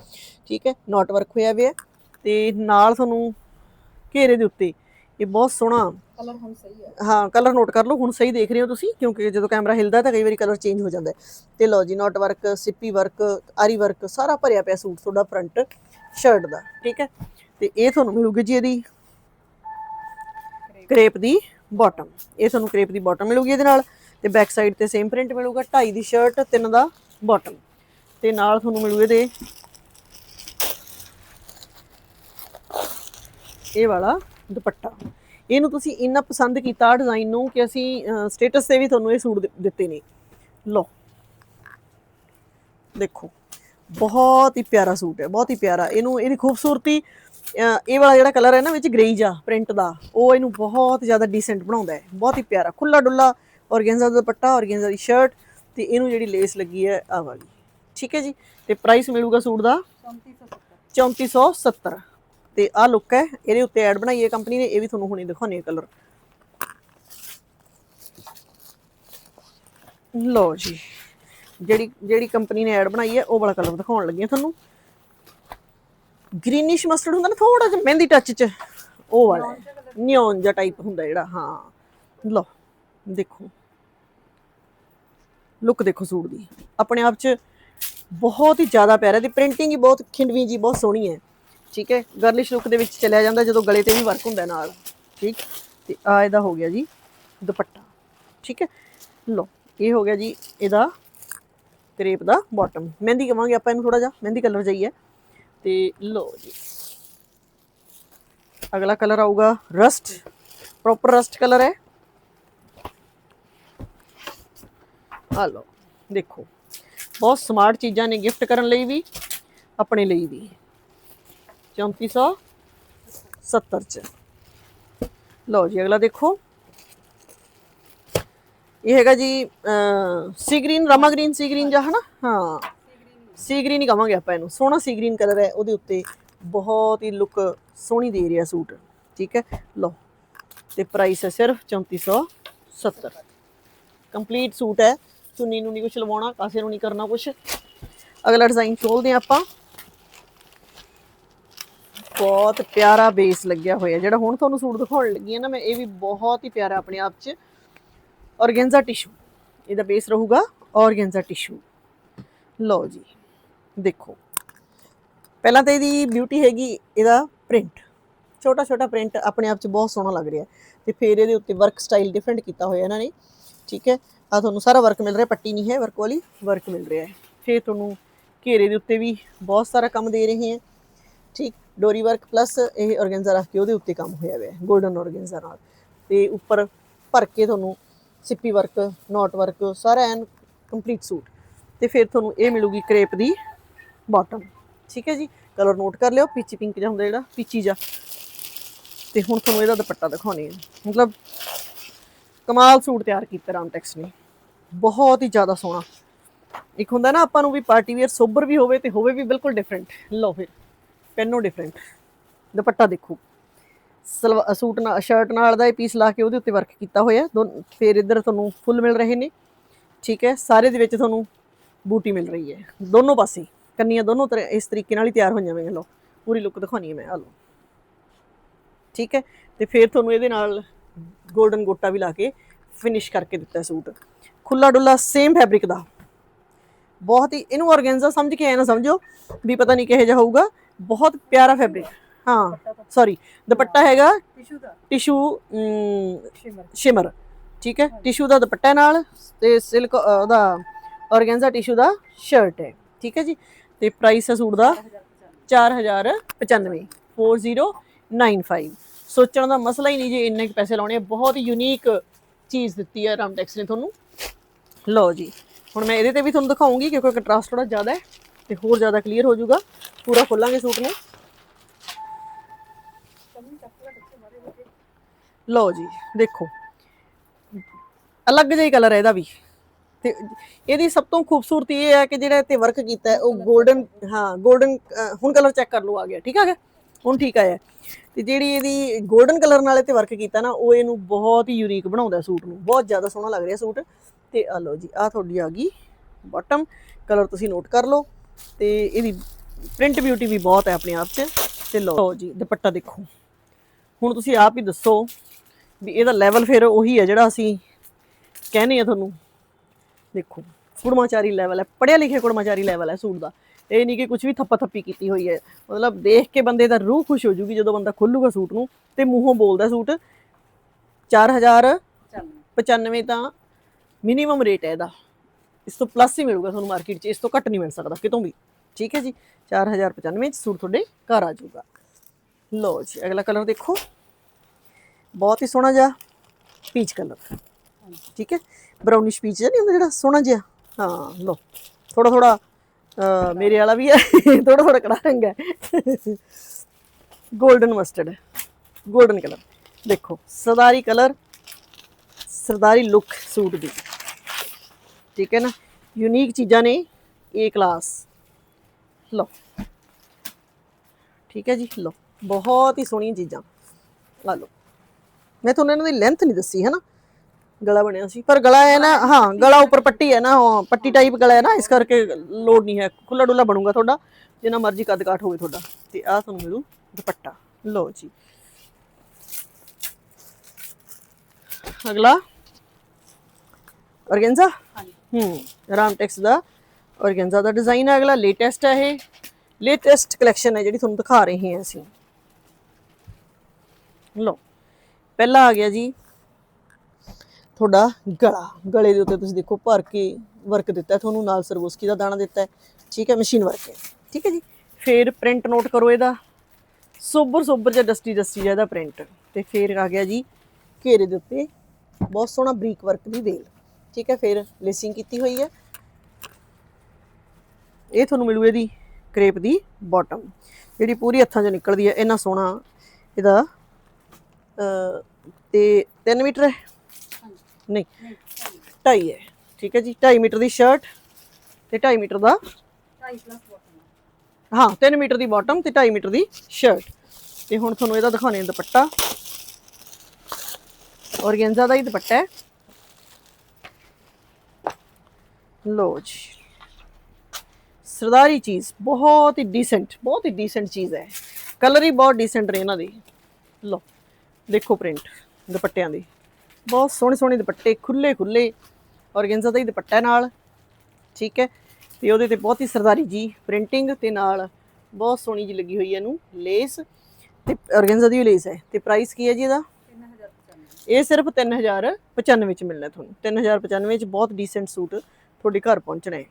ਠੀਕ ਹੈ ਨੋਟ ਵਰਕ ਹੋਇਆ ਹੋਇਆ, ਤੇ ਨਾਲ ਤੁਹਾਨੂੰ ਘੇਰੇ ਦੇ ਉੱਤੇ ਇਹ ਬਹੁਤ ਸੋਹਣਾ। ਕਲਰ ਹੁਣ ਸਹੀ ਹੈ। ਹਾਂ ਕਲਰ ਨੋਟ ਕਰ ਲਓ ਹੁਣ ਸਹੀ ਦੇਖ ਰਹੇ ਹੋ ਤੁਸੀਂ ਕਿਉਂਕਿ ਜਦੋਂ ਕੈਮਰਾ ਹਿਲਦਾ ਤਾਂ ਕਈ ਵਾਰੀ ਕਲਰ ਚੇਂਜ ਹੋ ਜਾਂਦਾ ਤੇ ਲਓ ਜੀ ਨੋਟ ਵਰਕ ਸਿੱਪੀ ਵਰਕ ਆਰੀ ਵਰਕ ਸਾਰਾ ਭਰਿਆ ਪਿਆ ਸੂਟ ਤੁਹਾਡਾ ਫਰੰਟ ਸ਼ਰਟ ਦਾ ਠੀਕ ਹੈ? ਤੇ ਇਹ ਤੁਹਾਨੂੰ ਮਿਲੂਗੀ ਜੀ ਇਹਦੀ ਕ੍ਰੇਪ ਦੀ ਬਾਟਮ ਇਹ ਤੁਹਾਨੂੰ ਕ੍ਰੇਪ ਦੀ ਬਾਟਮ ਮਿਲੂਗੀ ਇਹਦੇ ਨਾਲ ਤੇ ਬੈਕ ਸਾਈਡ ਤੇ ਸੇਮ ਪ੍ਰਿੰਟ ਮਿਲੂਗਾ 2.5 ਦੀ ਸ਼ਰਟ 3 ਦਾ ਬਾਟਮ ਤੇ ਨਾਲ ਤੁਹਾਨੂੰ ਮਿਲੂ ਇਹਦੇ ਇਹ ਵਾਲਾ ਦੁਪੱਟਾ। ਇਹਨੂੰ ਤੁਸੀਂ ਇੰਨਾ ਪਸੰਦ ਕੀਤਾ ਡਿਜ਼ਾਈਨ ਨੂੰ ਕਿ ਅਸੀਂ ਸਟੇਟਸ ਤੇ ਵੀ ਤੁਹਾਨੂੰ ਇਹ ਸੂਟ ਦਿੱਤੇ ਨੇ। ਲਓ। ਦੇਖੋ ਬਹੁਤ ਹੀ ਪਿਆਰਾ ਸੂਟ ਹੈ ਬਹੁਤ ਹੀ ਪਿਆਰਾ। ਇਹਨੂੰ ਇਹਦੀ ਖੂਬਸੂਰਤੀ ਇਹ ਵਾਲਾ ਜਿਹੜਾ ਕਲਰ ਹੈ ਨਾ ਵਿੱਚ ਗ੍ਰੇਜ ਆ ਪ੍ਰਿੰਟ ਦਾ ਉਹ ਇਹਨੂੰ ਬਹੁਤ ਜ਼ਿਆਦਾ ਡੀਸੈਂਟ ਬਣਾਉਂਦਾ ਹੈ। ਬਹੁਤ ਹੀ ਪਿਆਰਾ ਖੁੱਲਾ ਡੁੱਲਾ ਔਰਗੈਂਜ਼ਾ ਦਾ ਦੁਪੱਟਾ ਔਰਗੈਂਜ਼ਾ ਦੀ ਸ਼ਰਟ ਤੇ ਇਹਨੂੰ ਜਿਹੜੀ ਲੇਸ ਲੱਗੀ ਹੈ ਆ ਵਾਲੀ। ਠੀਕ ਹੈ ਜੀ? ਤੇ ਪ੍ਰਾਈਸ ਮਿਲੂਗਾ ਸੂਟ ਦਾ 3470 3470 ਤੇ ਆ ਲੁੱਕ ਹੈ, ਇਹਦੇ ਉੱਤੇ ਐਡ ਬਣਾਈ ਹੈ ਕੰਪਨੀ ਨੇ, ਇਹ ਵੀ ਤੁਹਾਨੂੰ ਹੁਣੇ ਹੈ ਕਲਰ ਲਓ ਜੀ, ਜਿਹੜੀ ਜਿਹੜੀ ਕੰਪਨੀ ਨੇ ਐਡ ਬਣਾਈ ਹੈ, ਉਹ ਵਾਲਾ ਕਲਰ ਦਿਖਾਉਣ ਲੱਗੀ ਹਾਂ ਤੁਹਾਨੂੰ। ਗ੍ਰੀਨਿਸ਼ ਮਸਟਰਡ ਹੁੰਦਾ ਨਾ ਥੋੜਾ ਜਿਹਾ ਮਹਿੰਦੀ ਟੱਚ ਚ, ਉਹ ਵਾਲਾ ਨਿਓਨ ਜਿਹਾ ਟਾਈਪ ਹੁੰਦਾ ਜਿਹੜਾ, ਹਾਂ। ਲਓ, ਦੇਖੋ। ਲੁੱਕ ਦੇਖੋ ਸੂਟ ਦੀ। ਆਪਣੇ ਆਪ ਚ ਬਹੁਤ ਹੀ ਜ਼ਿਆਦਾ ਪਿਆਰਾ ਤੇ ਪ੍ਰਿੰਟਿੰਗ ਹੀ ਬਹੁਤ ਖਿੰਡਵੀਂ ਜੀ, ਬਹੁਤ ਸੋਹਣੀ ਹੈ। ਠੀਕ ਹੈ? ਗਰਲਿਸ਼ ਲੁੱਕ ਦੇ ਵਿੱਚ ਚਲਿਆ ਜਾਂਦਾ ਜਦੋਂ ਗਲੇ ਤੇ ਵੀ ਵਰਕ ਹੁੰਦਾ ਨਾਲ, ਠੀਕ? ਤੇ ਆ ਇਹਦਾ ਹੋ ਗਿਆ ਜੀ ਦੁਪੱਟਾ, ਠੀਕ ਹੈ? ਲਓ, ਇਹ ਹੋ ਗਿਆ ਜੀ ਇਹਦਾ ਕਰੇਪ ਦਾ ਬਾਟਮ ਮਹਿੰਦੀ ਕਵਾਂਗੇ ਆਪਾਂ ਇਹਨੂੰ ਥੋੜਾ ਜਿਹਾ, ਮਹਿੰਦੀ ਕਲਰ ਜਾਈਏ ਹੈ। ਤੇ ਲਓ ਜੀ। ਅਗਲਾ ਕਲਰ ਆਊਗਾ ਰਸਟ ਪ੍ਰੋਪਰ ਰਸਟ ਕਲਰ ਹੈ। ਆ ਲਓ, ਦੇਖੋ। ਬਹੁਤ ਸਮਾਰਟ ਚੀਜ਼ਾਂ ਨੇ ਗਿਫਟ ਕਰਨ ਲਈ ਵੀ, ਆਪਣੇ ਲਈ ਵੀ। 3470 ਚ। ਲਓ ਜੀ, ਅਗਲਾ ਦੇਖੋ। ਇਹ ਹੈਗਾ ਜੀ ਸੀ ਗ੍ਰੀਨ ਰਮਾ ਗ੍ਰੀਨ ਸੀ ਗ੍ਰੀਨ ਜਾਂ ਹਨਾ? ਹਾਂ। ਸੀ ਗ੍ਰੀਨ ਹੀ ਕਵਾਂਗੇ ਆਪਾਂ ਇਹਨੂੰ। ਸੋਹਣਾ ਸੀ ਗ੍ਰੀਨ ਕਲਰ ਹੈ, ਉਹਦੇ ਉੱਤੇ ਬਹੁਤ ਹੀ ਲੁੱਕ ਸੋਹਣੀ ਦੇ ਰਿਹਾ ਸੂਟ। ਠੀਕ ਹੈ? ਲਓ, ਤੇ ਪ੍ਰਾਈਸ ਹੈ ਸਿਰਫ 3470 ਕੰਪਲੀਟ ਸੂਟ ਹੈ। ਚੁੰਨੀ ਨੂੰ ਨਹੀਂ ਕੁਝ ਲਵਾਉਣਾ, ਕਾਸੇ ਨੂੰ ਨਹੀਂ ਕਰਨਾ ਕੁਝ ਅਗਲਾ ਡਿਜ਼ਾਈਨ ਖੋਲਦੇ ਹਾਂ ਆਪਾਂ। ਬਹੁਤ ਪਿਆਰਾ ਬੇਸ ਲੱਗਿਆ ਹੋਇਆ, ਜਿਹੜਾ ਹੁਣ ਤੁਹਾਨੂੰ ਸੂਟ ਦਿਖਾਉਣ ਲੱਗੀ ਹਾਂ ਨਾ ਮੈਂ, ਇਹ ਵੀ ਬਹੁਤ ਹੀ ਪਿਆਰਾ ਆਪਣੇ ਆਪ 'ਚ। ਔਰਗੈਂਜ਼ਾ ਟਿਸ਼ੂ, ਇਹਦਾ ਬੇਸ ਰਹੂਗਾ ਔਰਗੈਂਜ਼ਾ ਟਿਸ਼ੂ। ਲਓ ਜੀ, ਦੇਖੋ। ਪਹਿਲਾਂ ਤਾਂ ਇਹਦੀ ਬਿਊਟੀ ਹੈਗੀ ਇਹਦਾ ਪ੍ਰਿੰਟ ਛੋਟਾ ਛੋਟਾ ਪ੍ਰਿੰਟ ਆਪਣੇ ਆਪ 'ਚ ਬਹੁਤ ਸੋਹਣਾ ਲੱਗ ਰਿਹਾ। ਤੇ ਫਿਰ ਇਹਦੇ ਉੱਤੇ ਵਰਕ ਸਟਾਈਲ ਡਿਫਰੈਂਟ ਕੀਤਾ ਹੋਇਆ ਇਹਨਾਂ ਨੇ, ਠੀਕ ਹੈ? ਆ ਤੁਹਾਨੂੰ ਸਾਰਾ ਵਰਕ ਮਿਲ ਰਿਹਾ, ਪੱਟੀ ਨਹੀਂ ਹੈ ਵਰਕ ਵਾਲੀ ਵਰਕ ਮਿਲ ਰਿਹਾ ਹੈ। ਫਿਰ ਤੁਹਾਨੂੰ ਘੇਰੇ ਦੇ ਉੱਤੇ ਵੀ ਬਹੁਤ ਸਾਰਾ ਕੰਮ ਦੇ ਰਹੇ ਹੈ, ਠੀਕ? ਡੋਰੀ ਵਰਕ ਪਲੱਸ ਇਹ ਔਰਗੈਂਜ਼ਾ ਰੱਖ ਕੇ ਉਹਦੇ ਉੱਤੇ ਕੰਮ ਹੋਇਆ ਹੋਇਆ ਹੈ 골ਡਨ ਔਰਗੈਂਜ਼ਾ ਨਾਲ। ਤੇ ਉੱਪਰ ਭਰ ਕੇ ਤੁਹਾਨੂੰ ਸਿੱਪੀ ਵਰਕ ਨੋਟ ਵਰਕ ਸਾਰਾ ਐਨ ਕੰਪਲੀਟ ਸੂਟ ਤੇ ਫਿਰ ਤੁਹਾਨੂੰ ਇਹ ਮਿਲੂਗੀ ਕਰੇਪ ਦੀ ਬਾਟਮ ਠੀਕ ਹੈ ਜੀ? ਕਲਰ ਨੋਟ ਕਰ ਲਿਓ ਪੀਚੀ ਪਿੰਕ ਜਿਹਾ ਹੁੰਦਾ ਜਿਹੜਾ ਪੀਚੀ ਜਿਹਾ। ਤੇ ਹੁਣ ਤੁਹਾਨੂੰ ਇਹਦਾ ਦੁਪੱਟਾ ਦਿਖਾਉਣੀ ਹੈ। ਮਤਲਬ ਕਮਾਲ ਸੂਟ ਤਿਆਰ ਕੀਤਾ ਰਾਮਟੈਕਸ ਨੇ। ਬਹੁਤ ਹੀ ਜ਼ਿਆਦਾ ਸੋਹਣਾ। ਇੱਕ ਹੁੰਦਾ ਨਾ ਆਪਾਂ ਨੂੰ ਵੀ ਪਾਰਟੀ ਵੇਅਰ ਸੋਬਰ ਵੀ ਹੋਵੇ ਤੇ ਹੋਵੇ ਵੀ ਬਿਲਕੁਲ ਡਿਫਰੈਂਟ ਲਓ ਫਿਰ। ਪੈਨੋ ਡਿਫਰੈਂਟ ਦੁਪੱਟਾ ਦੇਖੋ। ਸਲਵਾ, ਸੂਟ ਨਾਲ ਸ਼ਰਟ ਨਾਲ ਦਾ ਇਹ ਪੀਸ ਲਾ ਕੇ ਉਹਦੇ ਉੱਤੇ ਵਰਕ ਕੀਤਾ ਹੋਇਆ ਦੋ, ਫਿਰ ਇੱਧਰ ਤੁਹਾਨੂੰ ਫੁੱਲ ਮਿਲ ਰਹੇ ਨੇ। ਠੀਕ ਹੈ, ਸਾਰੇ ਦੇ ਵਿੱਚ ਤੁਹਾਨੂੰ ਬੂਟੀ ਮਿਲ ਰਹੀ ਹੈ। ਦੋਨੋਂ ਪਾਸੇ, ਕੰਨੀਆਂ ਦੋਨੋਂ ਤਰ੍ਹਾਂ ਇਸ ਤਰੀਕੇ ਨਾਲ ਹੀ ਤਿਆਰ ਹੋਈਆਂ ਹੋਈਆਂ ਲਓ, ਪੂਰੀ ਲੁੱਕ ਦਿਖਾਉਣੀ ਹੈ ਮੈਂ ਆ ਲਓ। ਠੀਕ ਹੈ, ਤੇ ਫਿਰ ਤੁਹਾਨੂੰ ਇਹਦੇ ਨਾਲ 골ਡਨ ਗੋਟਾ ਵੀ ਲਾ ਕੇ ਫਿਨਿਸ਼ ਕਰਕੇ ਦਿੱਤਾ ਸੂਟ। ਖੁੱਲਾ ਡੁੱਲਾ ਸੇਮ ਫੈਬਰਿਕ ਦਾ। ਬਹੁਤ ਹੀ, ਇਹਨੂੰ ਆਰਗੈਂਜ਼ਾ ਸਮਝ ਕੇ ਐ ਨਾ ਸਮਝੋ ਵੀ ਪਤਾ ਨਹੀਂ ਕਿਹੋ ਜਿਹਾ ਹੋਊਗਾ। ਬਹੁਤ ਪਿਆਰਾ ਫੈਬਰਿਕ ਹਾਂ ਸੌਰੀ ਦੁਪੱਟਾ ਹੈਗਾ ਟਿਸ਼ੂ ਦਾ। ਟਿਸ਼ੂ ਸ਼ਿਮਰ ਠੀਕ ਹੈ? ਟਿਸ਼ੂ ਦਾ ਦੁਪੱਟਾ ਨਾਲ ਤੇ ਸਿਲਕ ਉਹਦਾ ਆਰਗੈਂਜ਼ਾ ਟਿਸ਼ੂ ਦਾ ਸ਼ਰਟ ਹੈ ਠੀਕ ਹੈ ਜੀ? ਤੇ ਪ੍ਰਾਈਸ ਹੈ ਸੂਟ ਦਾ 4095 4095 ਸੋਚਣ ਦਾ ਮਸਲਾ ਹੀ ਨਹੀਂ ਜੇ ਇੰਨੇ ਕੁ ਪੈਸੇ ਲਾਉਣੇ ਬਹੁਤ ਹੀ ਯੂਨੀਕ ਚੀਜ਼ ਦਿੱਤੀ ਹੈ ਰਾਮਟੈਕਸ ਨੇ ਤੁਹਾਨੂੰ। ਲਓ ਜੀ ਹੁਣ ਮੈਂ ਇਹਦੇ ਤੇ ਵੀ ਤੁਹਾਨੂੰ ਦਿਖਾਉਂਗੀ ਕਿਉਂਕਿ ਕੰਟਰਾਸਟ ਥੋੜਾ ਜ਼ਿਆਦਾ ਹੈ ਤੇ ਹੋਰ ਜ਼ਿਆਦਾ ਕਲੀਅਰ ਹੋ ਜਾਊਗਾ। ਪੂਰਾ ਫੁੱਲਾਂਗੇ ਸੂਟ ਨੂੰ। ਲਓ ਜੀ, ਦੇਖੋ। ਅਲੱਗ ਜਿਹਾ ਕਲਰ ਹੈ ਇਹਦਾ ਵੀ। ਤੇ ਇਹਦੀ ਸਭ ਤੋਂ ਖੂਬਸੂਰਤੀ ਇਹ ਹੈ ਕਿ ਜਿਹੜਾ ਤੇ ਵਰਕ ਕੀਤਾ ਹੈ, ਉਹ 골ਡਨ ਹਾਂ 골ਡਨ ਹੁਣ ਕਲਰ ਚੈੱਕ ਕਰ ਲਓ, ਆ ਗਿਆ, ਠੀਕ ਆ ਹੁਣ ਠੀਕ ਆਇਆ। ਤੇ ਜਿਹੜੀ ਇਹਦੀ 골ਡਨ ਕਲਰ ਨਾਲ ਤੇ ਵਰਕ ਕੀਤਾ ਨਾ, ਉਹ ਇਹਨੂੰ ਬਹੁਤ ਹੀ ਯੂਨੀਕ ਬਣਾਉਂਦਾ ਸੂਟ ਨੂੰ। ਬਹੁਤ ਜ਼ਿਆਦਾ ਸੋਹਣਾ ਲੱਗ ਰਿਹਾ ਸੂਟ। ਤੇ ਆ ਲਓ ਜੀ ਆ ਤੁਹਾਡੀ ਆ ਗਈ ਬਾਟਮ ਕਲਰ ਤੁਸੀਂ ਨੋਟ ਕਰ ਲਓ। ਤੇ ਇਹਦੀ ਪ੍ਰਿੰਟ ਬਿਊਟੀ ਵੀ ਬਹੁਤ ਹੈ ਆਪਣੇ ਆਪ 'ਚ, ਤੇ ਲਓ ਜੀ, ਦੁਪੱਟਾ ਦੇਖੋ। ਹੁਣ ਤੁਸੀਂ ਆਪ ਹੀ ਦੱਸੋ ਵੀ ਇਹਦਾ ਲੈਵਲ ਫਿਰ ਉਹੀ ਹੈ ਜਿਹੜਾ ਅਸੀਂ ਕਹਿੰਦੇ ਆ ਤੁਹਾਨੂੰ। ਦੇਖੋ, ਕੁੜਮਾਚਾਰੀ ਲੈਵਲ ਹੈ ਪੜਿਆ ਲਿਖਿਆ ਕੁੜਮਾਚਾਰੀ ਲੈਵਲ ਹੈ ਸੂਟ ਦਾ। ਇਹ ਨਹੀਂ ਕਿ ਕੁਝ ਵੀ ਥੱਪਾ ਥੱਪੀ ਕੀਤੀ ਹੋਈ ਹੈ। ਮਤਲਬ ਦੇਖ ਕੇ ਬੰਦੇ ਦਾ ਰੂਹ ਖੁਸ਼ ਹੋ ਜੂਗੀ ਜਦੋਂ ਬੰਦਾ ਖੋਲੂਗਾ ਸੂਟ ਨੂੰ ਤੇ ਮੂੰਹੋਂ ਬੋਲਦਾ ਸੂਟ 4095 ਤਾਂ ਮਿਨੀਮਮ ਰੇਟ ਹੈ ਇਹਦਾ। ਇਸ ਤੋਂ ਪਲੱਸ ਹੀ ਮਿਲੂਗਾ ਤੁਹਾਨੂੰ ਮਾਰਕੀਟ 'ਚ, ਇਸ ਤੋਂ ਘੱਟ ਨਹੀਂ ਮਿਲ ਸਕਦਾ ਕਿਤੋਂ ਵੀ। ਠੀਕ ਹੈ ਜੀ 4095 ਚ ਸੂਟ ਤੁਹਾਡੇ ਘਰ ਆ ਜਾਊਗਾ ਲਓ ਜੀ ਅਗਲਾ ਕਲਰ ਦੇਖੋ ਬਹੁਤ ਹੀ ਸੋਹਣਾ ਜਿਹਾ ਪੀਚ ਕਲਰ ਠੀਕ ਹੈ ਬਰਾਊਨਿਸ਼ ਪੀਚ ਜਿਹਾ ਨਹੀਂ ਹੁੰਦਾ ਜਿਹੜਾ ਸੋਹਣਾ ਜਿਹਾ ਹਾਂ ਲਓ ਥੋੜਾ ਥੋੜਾ ਮੇਰੇ ਵਾਲਾ ਵੀ ਹੈ ਥੋੜਾ ਥੋੜਾ ਕੜਾ ਰੰਗ ਹੈ 골ਡਨ ਮਸਟਰਡ ਹੈ 골ਡਨ ਕਲਰ ਦੇਖੋ ਸਰਦਾਰੀ ਕਲਰ ਸਰਦਾਰੀ ਲੁੱਕ ਸੂਟ ਦੀ ਠੀਕ ਹੈ ਨਾ ਯੂਨੀਕ ਚੀਜ਼ਾਂ ਨੇ ਏ ਕਲਾਸ ਲਓ। ਠੀਕ ਹੈ ਜੀ ਲਓ। ਬਹੁਤ ਹੀ ਸੋਹਣੀਆਂ ਚੀਜ਼ਾਂ। ਲਾ ਲਓ। ਮੈਂ ਤੁਹਾਨੂੰ ਇਹਨਾਂ ਦੀ ਲੈਂਥ ਨਹੀਂ ਦੱਸੀ ਹੈ ਨਾ? ਗਲਾ ਬਣਿਆ ਸੀ। ਪਰ ਗਲਾ ਹੈ ਨਾ ਹਾਂ ਗਲਾ ਉੱਪਰ ਪੱਟੀ ਹੈ ਨਾ ਪੱਟੀ ਟਾਈਪ ਗਲਾ ਹੈ ਨਾ ਇਸ ਕਰਕੇ ਲੋਡ ਨਹੀਂ ਹੈ। ਖੁੱਲਾ ਡੁੱਲਾ ਬਣੂਗਾ ਤੁਹਾਡਾ ਜਿੰਨਾ ਮਰਜ਼ੀ ਕੱਦ ਕਾਠ ਹੋਵੇ ਤੁਹਾਡਾ। ਤੇ ਆਹ ਤੁਹਾਨੂੰ ਮਿਲੂ ਦੁਪੱਟਾ। ਲਓ ਜੀ। ਅਗਲਾ। ਔਰਗੈਂਜ਼ਾ ਹੂੰ ਰਾਮਟੈਕਸ ਦਾ। ਔਰਗੈਂਜ਼ਾ ਦਾ ਡਿਜ਼ਾਈਨ ਹੈ, ਅਗਲਾ ਲੇਟੈਸਟ ਹੈ ਇਹ। ਲੇਟੈਸਟ ਕਲੈਕਸ਼ਨ ਹੈ ਜਿਹੜੀ ਤੁਹਾਨੂੰ ਦਿਖਾ ਰਹੇ ਹਾਂ ਅਸੀਂ। ਲਓ, ਪਹਿਲਾ ਆ ਗਿਆ ਜੀ ਤੁਹਾਡਾ ਗਲਾ। ਗਲੇ ਦੇ ਉੱਤੇ ਤੁਸੀਂ ਦੇਖੋ ਭਰ ਕੇ ਵਰਕ ਦਿੱਤਾ, ਤੁਹਾਨੂੰ ਨਾਲ ਸਰਵੋਸਕੀ ਦਾ ਦਾਣਾ ਦਿੱਤਾ ਠੀਕ ਹੈ ਮਸ਼ੀਨ ਵਰਕ ਹੈ। ਠੀਕ ਹੈ ਜੀ, ਫਿਰ ਪ੍ਰਿੰਟ ਨੋਟ ਕਰੋ ਇਹਦਾ। ਸੋਬਰ ਸੋਬਰ ਜਿਹਾ ਡਸਟੀ ਡਸਟੀ ਜਿਹਾ ਇਹਦਾ ਪ੍ਰਿੰਟ ਤੇ ਫਿਰ ਆ ਗਿਆ ਜੀ ਘੇਰੇ ਦੇ ਉੱਤੇ ਬਹੁਤ ਸੋਹਣਾ ਬਰੀਕ ਵਰਕ ਦੀ ਵੇਲ। ਠੀਕ ਹੈ, ਫਿਰ ਲੇਸਿੰਗ ਕੀਤੀ ਹੋਈ ਹੈ। ਇਹ ਤੁਹਾਨੂੰ ਮਿਲੂ ਇਹਦੀ ਕ੍ਰੇਪ ਦੀ ਬਾਟਮ ਜਿਹੜੀ ਪੂਰੀ ਹੱਥਾਂ 'ਚੋਂ ਨਿਕਲਦੀ ਹੈ ਇੰਨਾ ਸੋਹਣਾ ਇਹਦਾ ਤੇ 3 ਮੀਟਰ ਹੈ? ਨਹੀਂ 2.5 ਹੈ। ਠੀਕ ਹੈ ਜੀ 2.5 ਮੀਟਰ ਦੀ ਸ਼ਰਟ ਤੇ 2.5 ਮੀਟਰ ਦਾ ਹਾਂ। 3 ਮੀਟਰ ਦੀ ਬਾਟਮ ਤੇ 2.5 ਮੀਟਰ ਦੀ ਸ਼ਰਟ ਤੇ ਹੁਣ ਤੁਹਾਨੂੰ ਇਹਦਾ ਦਿਖਾਣੇ ਦੁਪੱਟਾ। ਔਰਗੈਂਜ਼ਾ ਦਾ ਹੀ ਦੁਪੱਟਾ ਹੈ। ਲੋ ਜੀ। ਸਰਦਾਰੀ ਚੀਜ਼, ਬਹੁਤ ਹੀ ਡੀਸੈਂਟ ਬਹੁਤ ਹੀ ਡੀਸੈਂਟ ਚੀਜ਼ ਹੈ। ਕਲਰ ਹੀ ਬਹੁਤ ਡੀਸੈਂਟ ਨੇ ਇਹਨਾਂ ਦੇ। ਲੋ ਦੇਖੋ ਪ੍ਰਿੰਟ ਦੁਪੱਟਿਆਂ ਦੇ। ਬਹੁਤ ਸੋਹਣੇ ਸੋਹਣੇ ਦੁਪੱਟੇ ਖੁੱਲੇ ਖੁੱਲੇ ਔਰਗੈਂਜ਼ਾ ਦਾ ਹੀ ਦੁਪੱਟਾ ਨਾਲ। ਠੀਕ ਹੈ, ਤੇ ਉਹਦੇ ਤੇ ਬਹੁਤ ਹੀ ਸਰਦਾਰੀ ਜੀ ਪ੍ਰਿੰਟਿੰਗ ਤੇ ਨਾਲ ਬਹੁਤ ਸੋਹਣੀ ਜੀ ਲੱਗੀ ਹੋਈ ਹੈ ਇਹਨੂੰ ਲੇਸ ਤੇ ਔਰਗੈਂਜ਼ਾ ਦੀ ਵੀ ਲੇਸ ਹੈ। ਤੇ ਪ੍ਰਾਈਸ ਕੀ ਹੈ ਜੀ ਇਹਦਾ? ਇਹ ਸਿਰਫ 3095 'ਚ ਮਿਲਣਾ ਤੁਹਾਨੂੰ। 3095 'ਚ ਬਹੁਤ ਡੀਸੈਂਟ ਸੂਟ ਤੁਹਾਡੇ ਘਰ ਪਹੁੰਚਣਾ ਹੈ।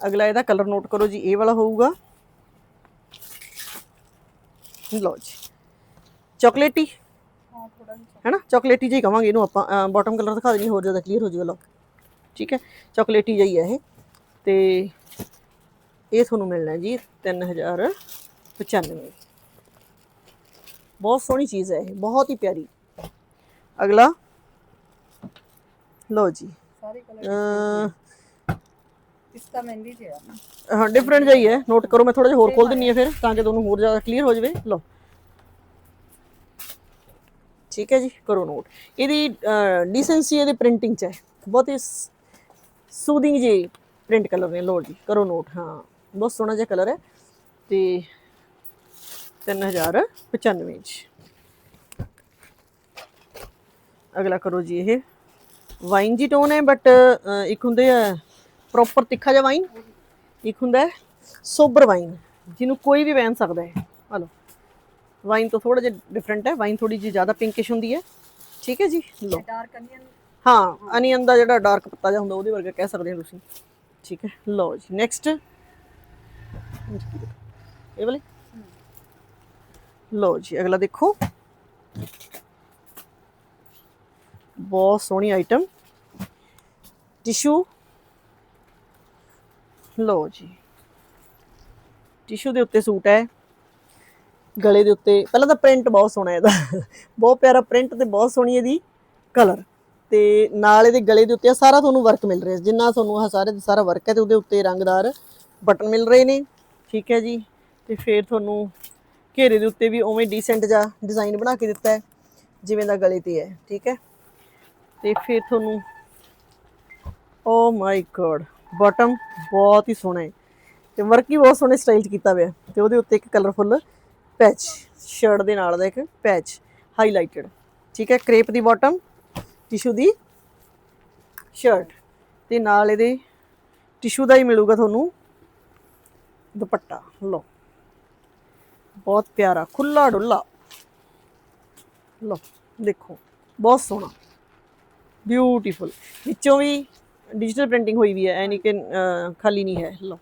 ਅਗਲਾ ਇਹਦਾ ਕਲਰ ਨੋਟ ਕਰੋ ਜੀ ਇਹ ਵਾਲਾ ਹੋਊਗਾ। ਲਓ ਜੀ। ਚਾਕਲੇਟੀ ਹੈਨਾ? ਚਾਕਲੇਟੀ ਜਿਹੀ ਕਵਾਂਗੇ ਇਹਨੂੰ ਆਪਾਂ ਬਾਟਮ ਕਲਰ ਦਿਖਾ ਦੇਣੀ ਹੋਰ ਜ਼ਿਆਦਾ ਕਲੀਅਰ ਹੋ ਜਾਊਗਾ ਲਓ। ਠੀਕ ਹੈ? ਚਾਕਲੇਟੀ ਜਿਹੀ ਹੈ ਇਹ। ਤੇ ਇਹ ਤੁਹਾਨੂੰ ਮਿਲਣਾ ਜੀ 3095 ਬਹੁਤ ਸੋਹਣੀ ਚੀਜ਼ ਹੈ ਇਹ ਬਹੁਤ ਹੀ ਪਿਆਰੀ। ਅਗਲਾ ਲਓ ਜੀ। ਸਾਰੇ ਕਲਰ ਹਾਂ ਡਿਫਰੈਂਟ ਜਿਹਾ ਹੀ ਨੋਟ ਕਰੋ ਮੈਂ ਥੋੜਾ ਜਿਹਾ ਹੋਰ ਖੋਲ ਦਿੰਨੀ ਆ। ਫਿਰ ਤਾਂ ਕਿ ਤੁਹਾਨੂੰ ਹੋਰ ਜ਼ਿਆਦਾ ਕਲੀਅਰ ਹੋ ਜਾਵੇ। ਲਓ। ਠੀਕ ਹੈ ਜੀ ਕਰੋ ਨੋਟ ਇਹਦੀ ਡੀਸੈਂਸੀ ਇਹਦੀ ਪ੍ਰਿੰਟਿੰਗ ਚ ਹੈ। ਬਹੁਤ ਹੀ ਸੂਦਿੰਗ ਜੀ ਪ੍ਰਿੰਟ ਕਲਰ ਨੇ। ਲਓ ਜੀ ਕਰੋ ਨੋਟ ਹਾਂ ਬਹੁਤ ਸੋਹਣਾ ਜਿਹਾ ਕਲਰ ਹੈ। ਤੇ 3095 ਚ ਅਗਲਾ ਕਰੋ ਜੀ ਇਹ। ਵਾਈਨ ਜੀ ਟੋਨ ਹੈ ਬਟ ਇੱਕ ਹੁੰਦੇ ਆ ਪ੍ਰੋਪਰ ਤਿੱਖਾ ਜਿਹਾ ਵਾਈਨ ਇੱਕ ਹੁੰਦਾ ਹੈ ਸੋਬਰ ਵਾਈਨ ਜਿਹਨੂੰ ਕੋਈ ਵੀ ਪਹਿਨ ਸਕਦਾ ਹੈ। ਆ ਲਓ ਵਾਈਨ ਤੋਂ ਥੋੜਾ ਜਿਹਾ ਡਿਫਰੈਂਟ ਹੈ ਵਾਈਨ ਥੋੜੀ ਜਿਹੀ ਜ਼ਿਆਦਾ ਪਿੰਕਿਸ਼ ਹੁੰਦੀ ਹੈ। ਠੀਕ ਹੈ ਜੀ? ਲਓ। ਡਾਰਕ ਅਨੀਅਨ ਹਾਂ ਅਨੀਅਨ ਦਾ ਜਿਹੜਾ ਡਾਰਕ ਪੱਤਾ ਜਿਹਾ ਹੁੰਦਾ ਉਹਦੇ ਵਰਗਾ ਕਹਿ ਸਕਦੇ ਹੋ ਤੁਸੀਂ। ਠੀਕ ਹੈ ਲਓ ਜੀ ਨੈਕਸਟ ਇਹ ਵਾਲੇ। ਲਓ ਜੀ ਅਗਲਾ ਦੇਖੋ। ਬਹੁਤ ਸੋਹਣੀ ਆਈਟਮ ਟਿਸ਼ੂ ਲਓ ਜੀ। ਟਿਸ਼ੂ ਦੇ ਉੱਤੇ ਸੂਟ ਹੈ। ਗਲੇ ਦੇ ਉੱਤੇ, ਪਹਿਲਾਂ ਤਾਂ ਪ੍ਰਿੰਟ ਬਹੁਤ ਸੋਹਣਾ ਇਹਦਾ। ਬਹੁਤ ਪਿਆਰਾ ਪ੍ਰਿੰਟ ਤੇ ਬਹੁਤ ਸੋਹਣੀ ਇਹਦੀ ਕਲਰ ਤੇ ਨਾਲ ਇਹਦੇ ਗਲੇ ਦੇ ਉੱਤੇ ਆਹ ਸਾਰਾ ਤੁਹਾਨੂੰ ਵਰਕ ਮਿਲ ਰਿਹਾ। ਜਿੰਨਾ ਤੁਹਾਨੂੰ ਆਹ ਸਾਰੇ ਸਾਰਾ ਵਰਕ ਹੈ ਤੇ ਉਹਦੇ ਉੱਤੇ ਰੰਗਦਾਰ ਬਟਨ ਮਿਲ ਰਹੇ ਨੇ। ਠੀਕ ਹੈ ਜੀ। ਤੇ ਫਿਰ ਤੁਹਾਨੂੰ ਘੇਰੇ ਦੇ ਉੱਤੇ ਵੀ ਉਵੇਂ ਡੀਸੈਂਟ ਜਿਹਾ ਡਿਜ਼ਾਈਨ ਬਣਾ ਕੇ ਦਿੱਤਾ ਹੈ। ਜਿਵੇਂ ਦਾ ਗਲੇ ਤੇ ਹੈ। ਠੀਕ ਹੈ। ਤੇ ਫਿਰ ਤੁਹਾਨੂੰ ਓ ਮਾਈ ਗॉड ਬਾਟਮ ਬਹੁਤ ਹੀ ਸੋਹਣਾ ਹੈ ਤੇ ਵਰਕ ਵੀ ਬਹੁਤ ਸੋਹਣੇ ਸਟਾਈਲ 'ਚ ਕੀਤਾ ਹੋਇਆ ਹੈ ਤੇ ਉਹਦੇ ਉੱਤੇ ਇੱਕ ਕਲਰਫੁੱਲ ਪੈਚ ਸ਼ਰਟ ਦੇ ਨਾਲ ਦਾ ਇੱਕ ਪੈਚ ਹਾਈਲਾਈਟਡ ਠੀਕ ਹੈ ਕ੍ਰੇਪ ਦੀ ਬਾਟਮ ਟਿਸ਼ੂ ਦੀ ਸ਼ਰਟ ਤੇ ਨਾਲ ਇਹਦੇ ਟਿਸ਼ੂ ਦਾ ਹੀ ਮਿਲੂਗਾ ਤੁਹਾਨੂੰ ਦੁਪੱਟਾ। ਲਓ, ਬਹੁਤ ਪਿਆਰਾ ਖੁੱਲਾ ਡੁੱਲਾ ਲਓ, ਦੇਖੋ, ਬਹੁਤ ਸੋਹਣਾ। ਬਿਊਟੀਫੁਲ ਵਿੱਚੋਂ ਵੀ ਡਿਜੀਟਲ ਪ੍ਰਿੰਟਿੰਗ ਹੋਈ ਵੀ ਹੈ, ਐ ਨਹੀਂ ਕਿ ਖਾਲੀ ਨਹੀਂ ਹੈ, ਲਓ।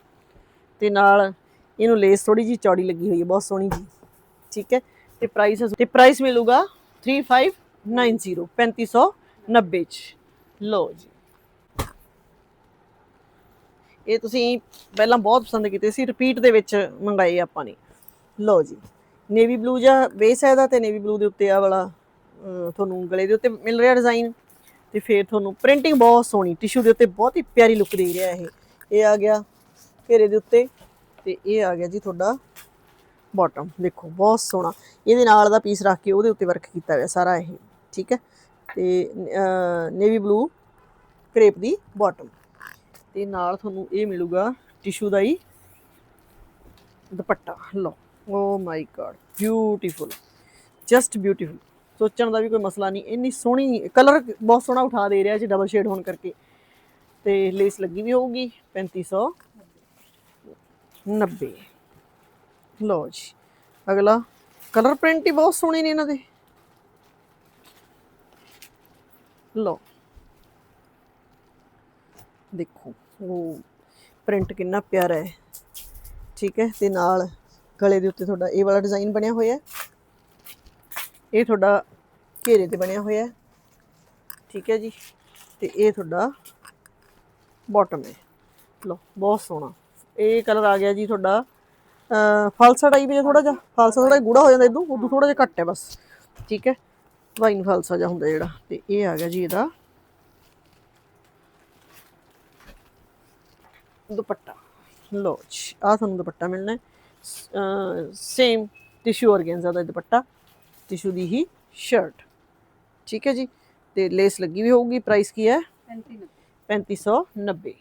ਤੇ ਨਾਲ ਇਹਨੂੰ ਲੇਸ ਥੋੜੀ ਜੀ ਚੌੜੀ ਲੱਗੀ ਹੋਈ ਹੈ, ਬਹੁਤ ਸੋਹਣੀ ਜੀ। ਠੀਕ ਹੈ? ਤੇ ਪ੍ਰਾਈਸ ਤੇ ਪ੍ਰਾਈਸ ਮਿਲੂਗਾ 3590 3590 ਚ। ਲਓ ਜੀ। ਇਹ ਤੁਸੀਂ ਪਹਿਲਾਂ ਬਹੁਤ ਪਸੰਦ ਕੀਤੇ ਸੀ ਰਿਪੀਟ ਦੇ ਵਿੱਚ ਮੰਗਾਏ ਆਪਾਂ ਨੇ। ਲਓ ਜੀ। ਨੇਵੀ ਬਲੂ ਜਾਂ ਬੇਸ ਹੈ ਇਹਦਾ ਤੇ ਨੇਵੀ ਬਲੂ ਦੇ ਉੱਤੇ ਆ ਵਾਲਾ ਤੁਹਾਨੂੰ ਗਲੇ ਦੇ ਉੱਤੇ ਮਿਲ ਰਿਹਾ ਡਿਜ਼ਾਈਨ ਤੇ ਫਿਰ ਤੁਹਾਨੂੰ ਪ੍ਰਿੰਟਿੰਗ ਬਹੁਤ ਸੋਹਣੀ ਟਿਸ਼ੂ ਦੇ ਉੱਤੇ ਬਹੁਤ ਹੀ ਪਿਆਰੀ ਲੁੱਕ ਦੇ ਰਿਹਾ ਇਹ। ਇਹ ਆ ਗਿਆ ਘੇਰੇ ਦੇ ਉੱਤੇ ਤੇ ਇਹ ਆ ਗਿਆ ਜੀ ਤੁਹਾਡਾ ਬਾਟਮ ਦੇਖੋ, ਬਹੁਤ ਸੋਹਣਾ। ਇਹਦੇ ਨਾਲ ਦਾ ਪੀਸ ਰੱਖ ਕੇ ਉਹਦੇ ਉੱਤੇ ਵਰਕ ਕੀਤਾ ਹੋਇਆ ਸਾਰਾ ਇਹ, ਠੀਕ ਹੈ? ਤੇ ਨੇਵੀ ਬਲੂ ਕ੍ਰੇਪ ਦੀ ਬਾਟਮ ਤੇ ਨਾਲ ਤੁਹਾਨੂੰ ਇਹ ਮਿਲੂਗਾ ਟਿਸ਼ੂ ਦਾ ਹੀ ਦੁਪੱਟਾ। ਲਓ ਓ my god beautiful just beautiful ਸੋਚਣ ਦਾ ਵੀ ਕੋਈ ਮਸਲਾ ਨਹੀਂ, ਇੰਨੀ ਸੋਹਣੀ ਕਲਰ ਬਹੁਤ ਸੋਹਣਾ ਉਠਾ ਦੇ ਰਿਹਾ ਜੀ ਡਬਲ ਸ਼ੇਡ ਹੋਣ ਕਰਕੇ। ਤੇ ਲੇਸ ਲੱਗੀ ਵੀ ਹੋਊਗੀ 3590 ਲਓ ਜੀ, ਅਗਲਾ। ਕਲਰ ਪ੍ਰਿੰਟ ਹੀ ਬਹੁਤ ਸੋਹਣੇ ਨੇ ਇਹਨਾਂ ਦੇ। ਲਓ। ਦੇਖੋ, ਉਹ ਪ੍ਰਿੰਟ ਕਿੰਨਾ ਪਿਆਰਾ ਹੈ। ਠੀਕ ਹੈ, ਤੇ ਨਾਲ ਗਲੇ ਦੇ ਉੱਤੇ ਤੁਹਾਡਾ ਇਹ ਵਾਲਾ ਡਿਜ਼ਾਈਨ ਬਣਿਆ ਹੋਇਆ ਹੈ। ਇਹ ਤੁਹਾਡਾ ਘੇਰੇ ਤੇ ਬਣਿਆ ਹੋਇਆ ਠੀਕ ਹੈ ਜੀ। ਤੇ ਇਹ ਤੁਹਾਡਾ ਬਾਟਮ ਹੈ। ਲਓ, ਬਹੁਤ ਸੋਹਣਾ। ਇਹ ਕਲਰ ਆ ਗਿਆ ਜੀ ਤੁਹਾਡਾ ਫਾਲਸਾ ਟਾਈਪ ਹੈ ਥੋੜਾ ਜਿਹਾ। ਫਾਲਸਾ ਥੋੜਾ ਗੂੜਾ ਹੋ ਜਾਂਦਾ ਇਦੋਂ ਉਦੋਂ ਥੋੜਾ ਜਿਹਾ ਘੱਟ ਹੈ ਬਸ। ਠੀਕ ਹੈ। ਵਾਈਨ ਫਾਲਸਾ ਜਿਹਾ ਹੁੰਦਾ ਜਿਹੜਾ। ਤੇ ਇਹ ਆ ਗਿਆ ਜੀ ਇਹਦਾ ਦੁਪੱਟਾ। ਲੋ ਜੀ ਆ ਤੁਹਾਨੂੰ ਦੁਪੱਟਾ ਮਿਲਣਾ ਹੈ। ਸੇਮ ਟਿਸ਼ੂ ਆਰਗੈਂਜ਼ਾ ਦਾ ਦੁਪੱਟਾ। ਟਿਸ਼ੂ ਦੀ ਹੀ ਸ਼ਰਟ ਠੀਕ ਹੈ ਜੀ? ਤੇ ਲੇਸ ਲੱਗੀ ਵੀ ਹੋਊਗੀ ਪ੍ਰਾਈਸ ਕੀ ਹੈ? 3590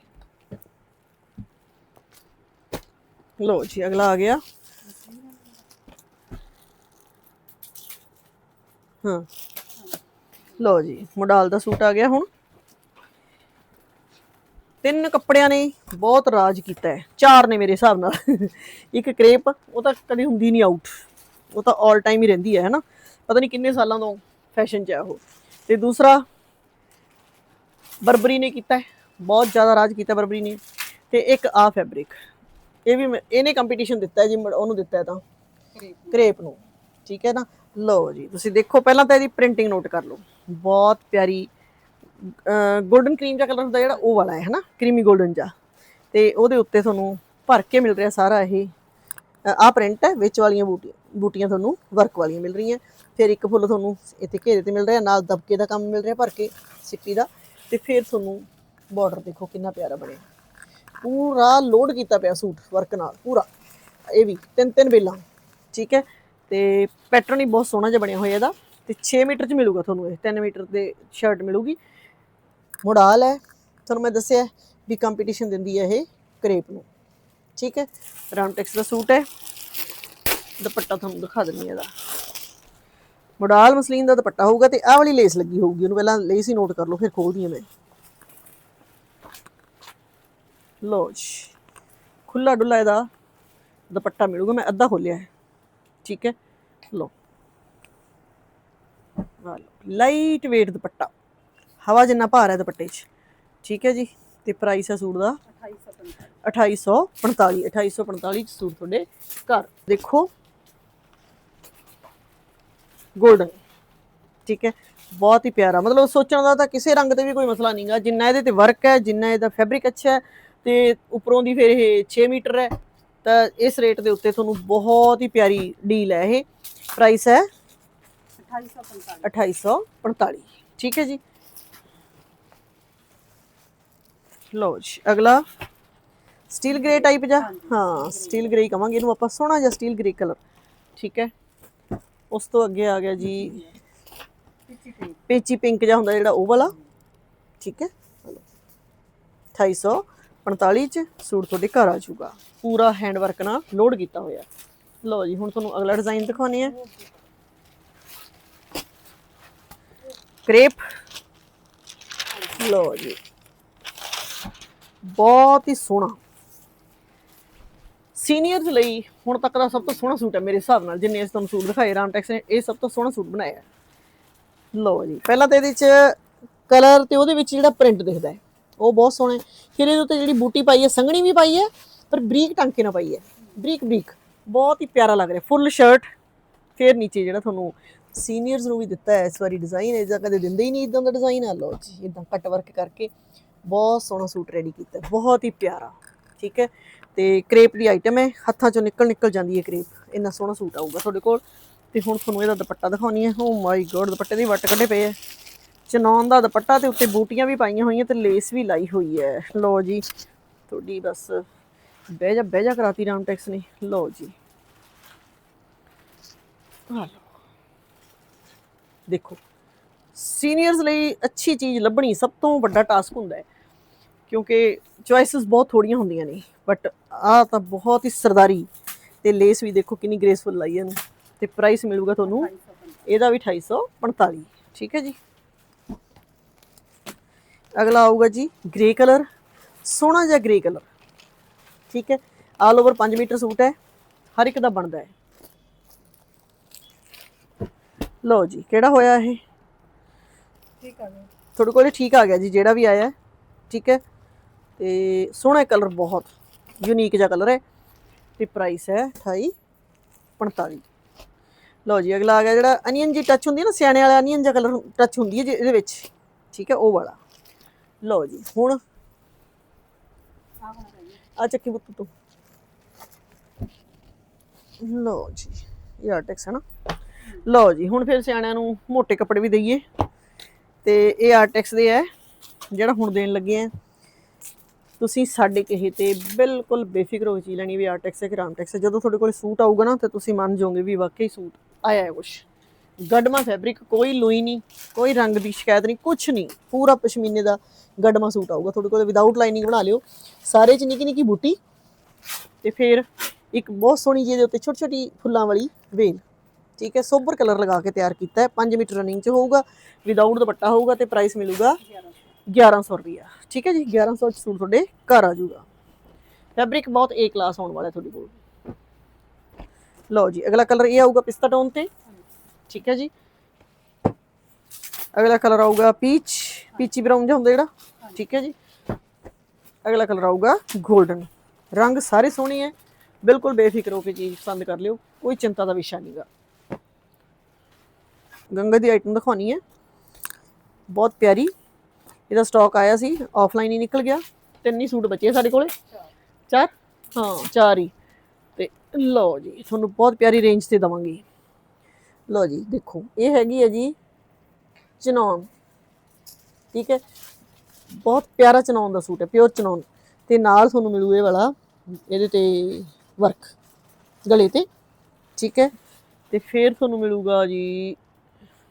ਲੋ ਜੀ, ਅਗਲਾ ਆ ਗਿਆ। ਹਾਂ। ਲੋ ਜੀ, ਮੋਡਲ ਦਾ ਸੂਟ ਆ ਗਿਆ ਹੁਣ। ਤਿੰਨ ਕੱਪੜਿਆਂ ਨੇ ਬਹੁਤ ਰਾਜ ਕੀਤਾ ਹੈ। ਚਾਰ ਨੇ ਮੇਰੇ ਹਿਸਾਬ ਨਾਲ। ਇੱਕ ਕ੍ਰੇਪ, ਉਹ ਤਾਂ ਕਦੇ ਹੁੰਦੀ ਨਹੀਂ ਆਊਟ ਉਹ ਤਾਂ ਆਲ ਟਾਈਮ ਹੀ ਰਹਿੰਦੀ ਹੈ ਹਨਾ ਪਤਾ ਨਹੀਂ ਕਿੰਨੇ ਸਾਲਾਂ ਤੋਂ ਫੈਸ਼ਨ 'ਚ ਹੈ ਉਹ। ਤੇ ਦੂਸਰਾ, ਬਰਬਰੀ ਨੇ ਕੀਤਾ ਹੈ। ਬਹੁਤ ਜ਼ਿਆਦਾ ਰਾਜ ਕੀਤਾ ਬਰਬਰੀ ਨੇ। ਤੇ ਇੱਕ ਆ ਫੈਬਰਿਕ ਇਹ ਵੀ ਇਹਨੇ ਕੰਪੀਟੀਸ਼ਨ ਦਿੱਤਾ ਜੀ ਉਹਨੂੰ ਦਿੱਤਾ ਤਾਂ। ਕ੍ਰੇਪ ਨੂੰ। ਠੀਕ ਹੈ ਨਾ? ਲਓ ਜੀ, ਤੁਸੀਂ ਦੇਖੋ, ਪਹਿਲਾਂ ਤਾਂ ਇਹਦੀ ਪ੍ਰਿੰਟਿੰਗ ਨੋਟ ਕਰ ਲਓ। ਬਹੁਤ ਪਿਆਰੀ ਗੋਲਡਨ ਕਰੀਮ ਦਾ ਕਲਰ ਹੁੰਦਾ ਜਿਹੜਾ, ਉਹ ਵਾਲਾ ਹੈ ਹਨਾ ਕ੍ਰੀਮੀ ਗੋਲਡਨ ਜਾ ਤੇ ਉਹਦੇ ਉੱਤੇ ਤੁਹਾਨੂੰ ਭਰ ਕੇ ਮਿਲ ਰਿਹਾ ਸਾਰਾ ਇਹ। ਆ ਪ੍ਰਿੰਟ ਹੈ, ਵਿੱਚ ਵਾਲੀਆਂ ਬੂਟੀਆਂ ਬੂਟੀਆਂ ਤੁਹਾਨੂੰ ਵਰਕ ਵਾਲੀਆਂ ਮਿਲ ਰਹੀਆਂ। ਫਿਰ ਇੱਕ ਫੁੱਲ ਤੁਹਾਨੂੰ ਇੱਥੇ ਘੇਰੇ ਤੇ ਮਿਲ ਰਿਹਾ, ਨਾਲ ਦਬਕੇ ਦਾ ਕੰਮ ਮਿਲ ਰਿਹਾ ਭਰ ਕੇ ਸਿੱਪੀ ਦਾ। ਤੇ ਫਿਰ ਤੁਹਾਨੂੰ ਬਾਰਡਰ ਦੇਖੋ ਕਿੰਨਾ ਪਿਆਰਾ ਬਣਿਆ। ਪੂਰਾ ਲੋਡ ਕੀਤਾ ਪਿਆ ਸੂਟ ਵਰਕ ਨਾਲ, ਪੂਰਾ। ਇਹ ਵੀ ਤਿੰਨ ਤਿੰਨ ਬੇਲਾਂ, ਠੀਕ ਹੈ? ਤੇ ਪੈਟਰਨ ਹੀ ਬਹੁਤ ਸੋਹਣਾ ਜਿਹਾ ਬਣਿਆ ਹੋਇਆ ਇਹਦਾ। ਤੇ 6 ਮੀਟਰ ਚ ਮਿਲੂਗਾ ਤੁਹਾਨੂੰ ਇਹ 3 ਮੀਟਰ ਦੇ ਸ਼ਰਟ ਮਿਲੂਗੀ। ਮੋਡਲ ਹੈ, ਤੁਹਾਨੂੰ ਮੈਂ ਦੱਸਿਆ ਵੀ ਕੰਪੀਟੀਸ਼ਨ ਦਿੰਦੀ ਹੈ ਇਹ ਕਰੇਪ ਨੂੰ। ਠੀਕ ਹੈ? ਰਾਮਟੈਕਸ ਦਾ ਸੂਟ ਹੈ। ਦੁਪੱਟਾ ਤੁਹਾਨੂੰ ਦਿਖਾ ਦਿੰਨੀ ਇਹਦਾ। ਮੋਡਲ ਮਸਲੀਨ ਦਾ ਦੁਪੱਟਾ ਹੋਊਗਾ ਤੇ ਆਹ ਵਾਲੀ ਲੇਸ ਲੱਗੀ ਹੋਊਗੀ। ਉਹਨੂੰ ਪਹਿਲਾਂ ਲੇਸ ਹੀ ਨੋਟ ਕਰ ਲਓ, ਫਿਰ ਖੋਲਦੀ ਹਾਂ ਮੈਂ। ਲੋ ਜੀ। ਖੁੱਲਾ ਡੁੱਲਾ ਇਹਦਾ ਦੁਪੱਟਾ ਮਿਲੂਗਾ, ਮੈਂ ਅੱਧਾ ਖੋਲਿਆ ਹੈ। ਠੀਕ ਹੈ? ਲੋ ਲਓ ਲਾਈਟ weight ਦੁਪੱਟਾ। ਹਵਾ ਜਿੰਨਾ ਭਾਰ ਹੈ ਦੁਪੱਟੇ 'ਚ। ਠੀਕ ਹੈ ਜੀ? ਤੇ ਪ੍ਰਾਈਸ ਹੈ ਸੂਟ ਦਾ 2845 2845 ਚ ਸੂਟ ਤੁਹਾਡੇ ਘਰ। ਦੇਖੋ। 골ਡਨ ਠੀਕ ਹੈ। ਬਹੁਤ ਹੀ ਪਿਆਰਾ। ਮਤਲਬ ਸੋਚਣ ਦਾ ਤਾਂ ਕਿਸੇ ਰੰਗ ਤੇ ਵੀ ਕੋਈ ਮਸਲਾ ਨਹੀਂਗਾ। ਜਿੰਨਾ ਇਹਦੇ ਤੇ ਵਰਕ ਹੈ ਜਿੰਨਾ ਇਹਦਾ ਫੈਬਰਿਕ ਅੱਛਾ ਹੈ ਤੇ ਉੱਪਰੋਂ ਦੀ ਫਿਰ ਇਹ 6 ਮੀਟਰ ਹੈ ਤਾਂ ਇਸ ਰੇਟ ਦੇ ਉੱਤੇ ਤੁਹਾਨੂੰ ਬਹੁਤ ਹੀ ਪਿਆਰੀ ਡੀਲ ਹੈ ਇਹ। ਪ੍ਰਾਈਸ ਹੈ 2845 ਠੀਕ ਹੈ ਜੀ। ਲਓ ਜੀ ਅਗਲਾ। ਸਟੀਲ ਗ੍ਰੇ ਟਾਈਪ ਜਾਂ ਹਾਂ ਸਟੀਲ ਗ੍ਰੇ ਕਵਾਂਗੇ ਇਹਨੂੰ ਆਪਾਂ ਸੋਹਣਾ ਜਿਹਾ ਸਟੀਲ ਗ੍ਰੇ ਕਲਰ ਠੀਕ ਹੈ? ਉਸ ਤੋਂ ਅੱਗੇ ਆ ਗਿਆ ਜੀ ਪੇਚੀ ਪਿੰਕ ਜਿਹਾ ਹੁੰਦਾ ਜਿਹੜਾ ਉਹ ਵਾਲਾ। ਠੀਕ ਹੈ? 2845 ਚ ਸੂਟ ਤੁਹਾਡੇ ਘਰ ਆ ਜਾਊਗਾ। ਪੂਰਾ ਹੈਂਡ ਵਰਕ ਨਾਲ ਲੋਡ ਕੀਤਾ ਹੋਇਆ। ਲਓ ਜੀ ਹੁਣ ਤੁਹਾਨੂੰ ਅਗਲਾ ਡਿਜ਼ਾਈਨ ਦਿਖਾਉਣੇ ਆ ਕ੍ਰੇਪ ਲਓ ਜੀ। ਬਹੁਤ ਹੀ ਸੋਹਣਾ। ਸੀਨੀਅਰਸ ਲਈ ਹੁਣ ਤੱਕ ਦਾ ਸਭ ਤੋਂ ਸੋਹਣਾ ਸੂਟ ਹੈ ਮੇਰੇ ਹਿਸਾਬ ਨਾਲ, ਜਿੰਨੇ ਅਸੀਂ ਤੁਹਾਨੂੰ ਸੂਟ ਦਿਖਾਏ ਰਾਮਟੈਕਸ ਨੇ, ਇਹ ਸਭ ਤੋਂ ਸੋਹਣਾ ਸੂਟ ਬਣਾਇਆ ਲਓ ਜੀ, ਪਹਿਲਾਂ ਤਾਂ ਇਹਦੇ ਚ ਕਲਰ ਤੇ ਉਹਦੇ ਵਿੱਚ ਜਿਹੜਾ ਪ੍ਰਿੰਟ ਦਿਖਦਾ ਹੈ, ਉਹ ਬਹੁਤ ਸੋਹਣਾ ਹੈ। ਫਿਰ ਇਹਦੇ ਉੱਤੇ ਜਿਹੜੀ ਬੂਟੀ ਪਾਈ ਹੈ, ਸੰਘਣੀ ਵੀ ਪਾਈ ਹੈ, ਪਰ ਬਰੀਕ ਟਾਂਕੇ ਨਾਲ ਪਾਈ ਹੈ। ਬਰੀਕ ਬਰੀਕ, ਬਹੁਤ ਹੀ ਪਿਆਰਾ ਲੱਗ ਰਿਹਾ ਫੁੱਲ ਸ਼ਰਟ ਫਿਰ ਨੀਚੇ ਜਿਹੜਾ ਤੁਹਾਨੂੰ ਸੀਨੀਅਰਸ ਨੂੰ ਵੀ ਦਿੱਤਾ ਹੈ, ਇਸ ਵਾਰੀ ਡਿਜ਼ਾਈਨ ਇਹਦਾ ਕਦੇ ਦਿੰਦੇ ਹੀ ਨਹੀਂ ਇਦਾਂ ਦਾ ਡਿਜ਼ਾਈਨ ਆ। ਲਓ ਜੀ ਇਦਾਂ ਕੱਟ ਵਰਕ ਕਰਕੇ ਬਹੁਤ ਸੋਹਣਾ ਸੂਟ ਰੈਡੀ ਕੀਤਾ ਬਹੁਤ ਹੀ ਪਿਆਰਾ, ਠੀਕ ਹੈ। ਤੇ ਕ੍ਰੇਪ ਦੀ ਆਈਟਮ ਹੈ, ਹੱਥਾਂ ਚੋਂ ਨਿਕਲ ਨਿਕਲ ਜਾਂਦੀ ਹੈ ਕ੍ਰੇਪ। ਇੰਨਾ ਸੋਹਣਾ ਸੂਟ ਆਊਗਾ ਤੁਹਾਡੇ ਕੋਲ। ਤੇ ਹੁਣ ਤੁਹਾਨੂੰ ਇਹਦਾ ਦੁਪੱਟਾ ਦਿਖਾਉਣੀ ਹੈ। ਓ ਮਾਈ ਗੋਡ ਦੁਪੱਟੇ ਦੀ ਵੱਟ ਕੱਢੇ ਪਏ ਹੈ। ਚਨੌਨ ਦਾ ਦੁਪੱਟਾ ਤੇ ਉੱਤੇ ਬੂਟੀਆਂ ਵੀ ਪਾਈਆਂ ਹੋਈਆਂ ਤੇ ਲੇਸ ਵੀ ਲਾਈ ਹੋਈ ਹੈ। ਲਓ ਜੀ, ਤੁਹਾਡੀ ਬਸ ਬਹਿ ਜਾ ਬਹਿ ਜਾ ਕਰਾਤੀ ਰਾਮ ਟੈਕਸ ਨੇ। ਲਓ ਜੀ। ਦੇਖੋ ਸੀਨੀਅਰਸ ਲਈ ਅੱਛੀ ਚੀਜ਼ ਲੱਭਣੀ ਸਭ ਤੋਂ ਵੱਡਾ ਟਾਸਕ ਹੁੰਦਾ ਹੈ। ਕਿਉਂਕਿ ਚੁਆਇਸਸ ਬਹੁਤ ਥੋੜੀਆਂ ਹੁੰਦੀਆਂ ਨੇ। ਬਟ ਆਹ ਤਾਂ ਬਹੁਤ ਹੀ ਸਰਦਾਰੀ ਤੇ ਲੇਸ ਵੀ ਦੇਖੋ ਕਿੰਨੀ ਗ੍ਰੇਸਫੁਲ ਲਾਈ ਇਹਨੂੰ। ਤੇ ਪ੍ਰਾਈਸ ਮਿਲੂਗਾ ਤੁਹਾਨੂੰ ਇਹਦਾ ਵੀ 2845 ਠੀਕ ਹੈ ਜੀ। ਅਗਲਾ ਆਊਗਾ ਜੀ ਗ੍ਰੇ ਕਲਰ ਸੋਹਣਾ ਜਿਹਾ ਗ੍ਰੇ ਕਲਰ ਠੀਕ ਹੈ। ਆਲ ਓਵਰ 5 ਮੀਟਰ ਸੂਟ ਹੈ ਹਰ ਇੱਕ ਦਾ ਬਣਦਾ ਹੈ। ਲਓ ਜੀ ਕਿਹੜਾ ਹੋਇਆ ਇਹ? ਠੀਕ ਆ ਗਿਆ। ਤੁਹਾਡੇ ਕੋਲ ਠੀਕ ਆ ਗਿਆ ਜੀ ਜਿਹੜਾ ਵੀ ਆਇਆ ਠੀਕ ਹੈ। ਤੇ ਸੋਹਣਾ ਕਲਰ ਬਹੁਤ। ਯੂਨੀਕ ਜਿਹਾ ਕਲਰ ਹੈ। ਤੇ ਪ੍ਰਾਈਸ ਹੈ 28 45 ਲਓ ਜੀ, ਅਗਲਾ ਆ ਗਿਆ ਜਿਹੜਾ ਅਨੀਅਨ ਜੀ ਟੱਚ ਹੁੰਦੀ ਹੈ ਨਾ, ਸਿਆਣੇ ਵਾਲਾ ਅਨੀਅਨ ਜਿਹਾ ਕਲਰ ਟੱਚ ਹੁੰਦੀ ਹੈ ਜੀ ਇਹਦੇ ਵਿੱਚ। ਠੀਕ ਹੈ, ਉਹ ਵਾਲਾ। ਲਓ ਜੀ, ਹੁਣ ਆ ਆ ਚੱਕੀ ਬੁੱਤ ਤੂੰ। ਲਓ ਜੀ, ਇਹ ਆਰਟੈਕਸ ਹੈ ਨਾ। ਲਓ ਜੀ, ਹੁਣ ਫਿਰ ਸਿਆਣਿਆਂ ਨੂੰ ਮੋٹے ਕੱਪੜੇ ਵੀ ਦਈਏ। ਤੇ ਇਹ ਆਰਟੈਕਸ ਦੇ ਹੈ, ਜਿਹੜਾ ਹੁਣ ਦੇਣ ਲੱਗੇ ਆ। ਤੁਸੀਂ ਸਾਡੇ ਕਹੇ ਤੇ ਬਿਲਕੁਲ ਬੇਫਿਕਰ ਹੋ ਕੇ ਚੀਜ਼ ਲੈਣੀ ਵੀ ਆਰਟੈਕਸ ਹੈ ਕਿ ਰਾਮਟੈਕਸ ਹੈ। ਜਦੋਂ ਤੁਹਾਡੇ ਕੋਲ ਸੂਟ ਆਊਗਾ ਨਾ, ਤੇ ਤੁਸੀਂ ਮੰਨ ਜਾਓਗੇ ਵੀ ਵਾਕਈ ਸੂਟ ਆਇਆ ਹੈ ਕੁਛ। ਗਡਮਾ ਫੈਬਰਿਕ ਕੋਈ ਲੋਈ ਨਹੀਂ, ਕੋਈ ਰੰਗ ਦੀ ਸ਼ਿਕਾਇਤ ਨਹੀਂ, ਕੁਛ ਨਹੀਂ। ਪੂਰਾ ਪਸ਼ਮੀਨੇ ਦਾ ਗਡਮਾ ਸੂਟ ਆਊਗਾ ਤੁਹਾਡੇ ਕੋਲ ਵਿਦਆਊਟ ਲਾਈਨਿੰਗ ਬਣਾ ਲਿਓ। ਸਾਰੇ ਚ ਨਿੱਕੀ ਨਿੱਕੀ ਬੂਟੀ। ਤੇ ਫਿਰ ਇੱਕ ਬਹੁਤ ਸੋਹਣੀ ਜਿਹੀ ਦੇ ਉੱਤੇ ਛੋਟੀ ਛੋਟੀ ਫੁੱਲਾਂ ਵਾਲੀ ਵੇਲ। ਠੀਕ ਹੈ, ਸੋਬਰ ਕਲਰ ਲਗਾ ਕੇ ਤਿਆਰ ਕੀਤਾ ਹੈ। 5 ਮੀਟਰ ਰਨਿੰਗ ਚ ਹੋਊਗਾ ਵਿਦਆਊਟ ਦੁਪੱਟਾ ਹੋਊਗਾ ਤੇ ਪ੍ਰਾਈਸ ਮਿਲੂਗਾ 1100 ਰੁਪਿਆ ਠੀਕ ਹੈ ਜੀ 1100 ਚ ਸੂਟ ਤੁਹਾਡੇ ਘਰ ਆ ਜਾਊਗਾ। ਫੈਬਰਿਕ ਬਹੁਤ ਏ ਕਲਾਸ ਆਉਣ ਵਾਲਾ ਤੁਹਾਡੇ ਕੋਲ। ਲਓ ਜੀ, ਅਗਲਾ ਕਲਰ ਇਹ ਆਊਗਾ ਪਿਸਤਾ ਟੋਨ ਤੇ। ਠੀਕ ਹੈ ਜੀ। ਅਗਲਾ ਕਲਰ ਆਊਗਾ ਪੀਚ, ਪੀਚੀ ਬਰਾਊਨ ਜਿਹਾ ਹੁੰਦਾ ਜਿਹੜਾ। ਠੀਕ ਹੈ ਜੀ। ਅਗਲਾ ਕਲਰ ਆਊਗਾ 골ਡਨ ਰੰਗ ਸਾਰੇ ਸੋਹਣੇ ਹੈ ਬਿਲਕੁਲ ਬੇਫਿਕਰ ਹੋ ਕੇ ਚੀਜ਼ ਪਸੰਦ ਕਰ ਲਿਓ। ਕੋਈ ਚਿੰਤਾ ਦਾ ਵਿਸ਼ਾ ਨਹੀਂਗਾ। ਗੰਗਾ ਦੀ ਆਈਟਮ ਦਿਖਾਉਣੀ ਹੈ ਬਹੁਤ ਪਿਆਰੀ ਇਹਦਾ ਸਟਾਕ ਆਇਆ ਸੀ ਆਫਲਾਈਨ ਹੀ ਨਿਕਲ ਗਿਆ। ਤਿੰਨ ਹੀ ਸੂਟ ਬਚੇ ਸਾਡੇ ਕੋਲੇ। ਚਾਰ? ਹਾਂ, ਚਾਰ ਹੀ। ਤੇ ਲਓ ਜੀ, ਤੁਹਾਨੂੰ ਬਹੁਤ ਪਿਆਰੀ ਰੇਂਜ ਤੇ ਦਵਾਂਗੇ। ਲਓ ਜੀ, ਦੇਖੋ, ਇਹ ਹੈਗੀ ਹੈ ਜੀ ਚਨੌਨ ਠੀਕ ਹੈ? ਬਹੁਤ ਪਿਆਰਾ ਚਨੌਨ ਦਾ ਸੂਟ ਹੈ ਪਿਓਰ ਚਨੌਨ ਤੇ ਨਾਲ ਤੁਹਾਨੂੰ ਮਿਲੂ ਇਹ ਵਾਲਾ, ਇਹਦੇ ਤੇ ਵਰਕ ਗਲੇ ਤੇ। ਠੀਕ ਹੈ? ਤੇ ਫਿਰ ਤੁਹਾਨੂੰ ਮਿਲੂਗਾ ਜੀ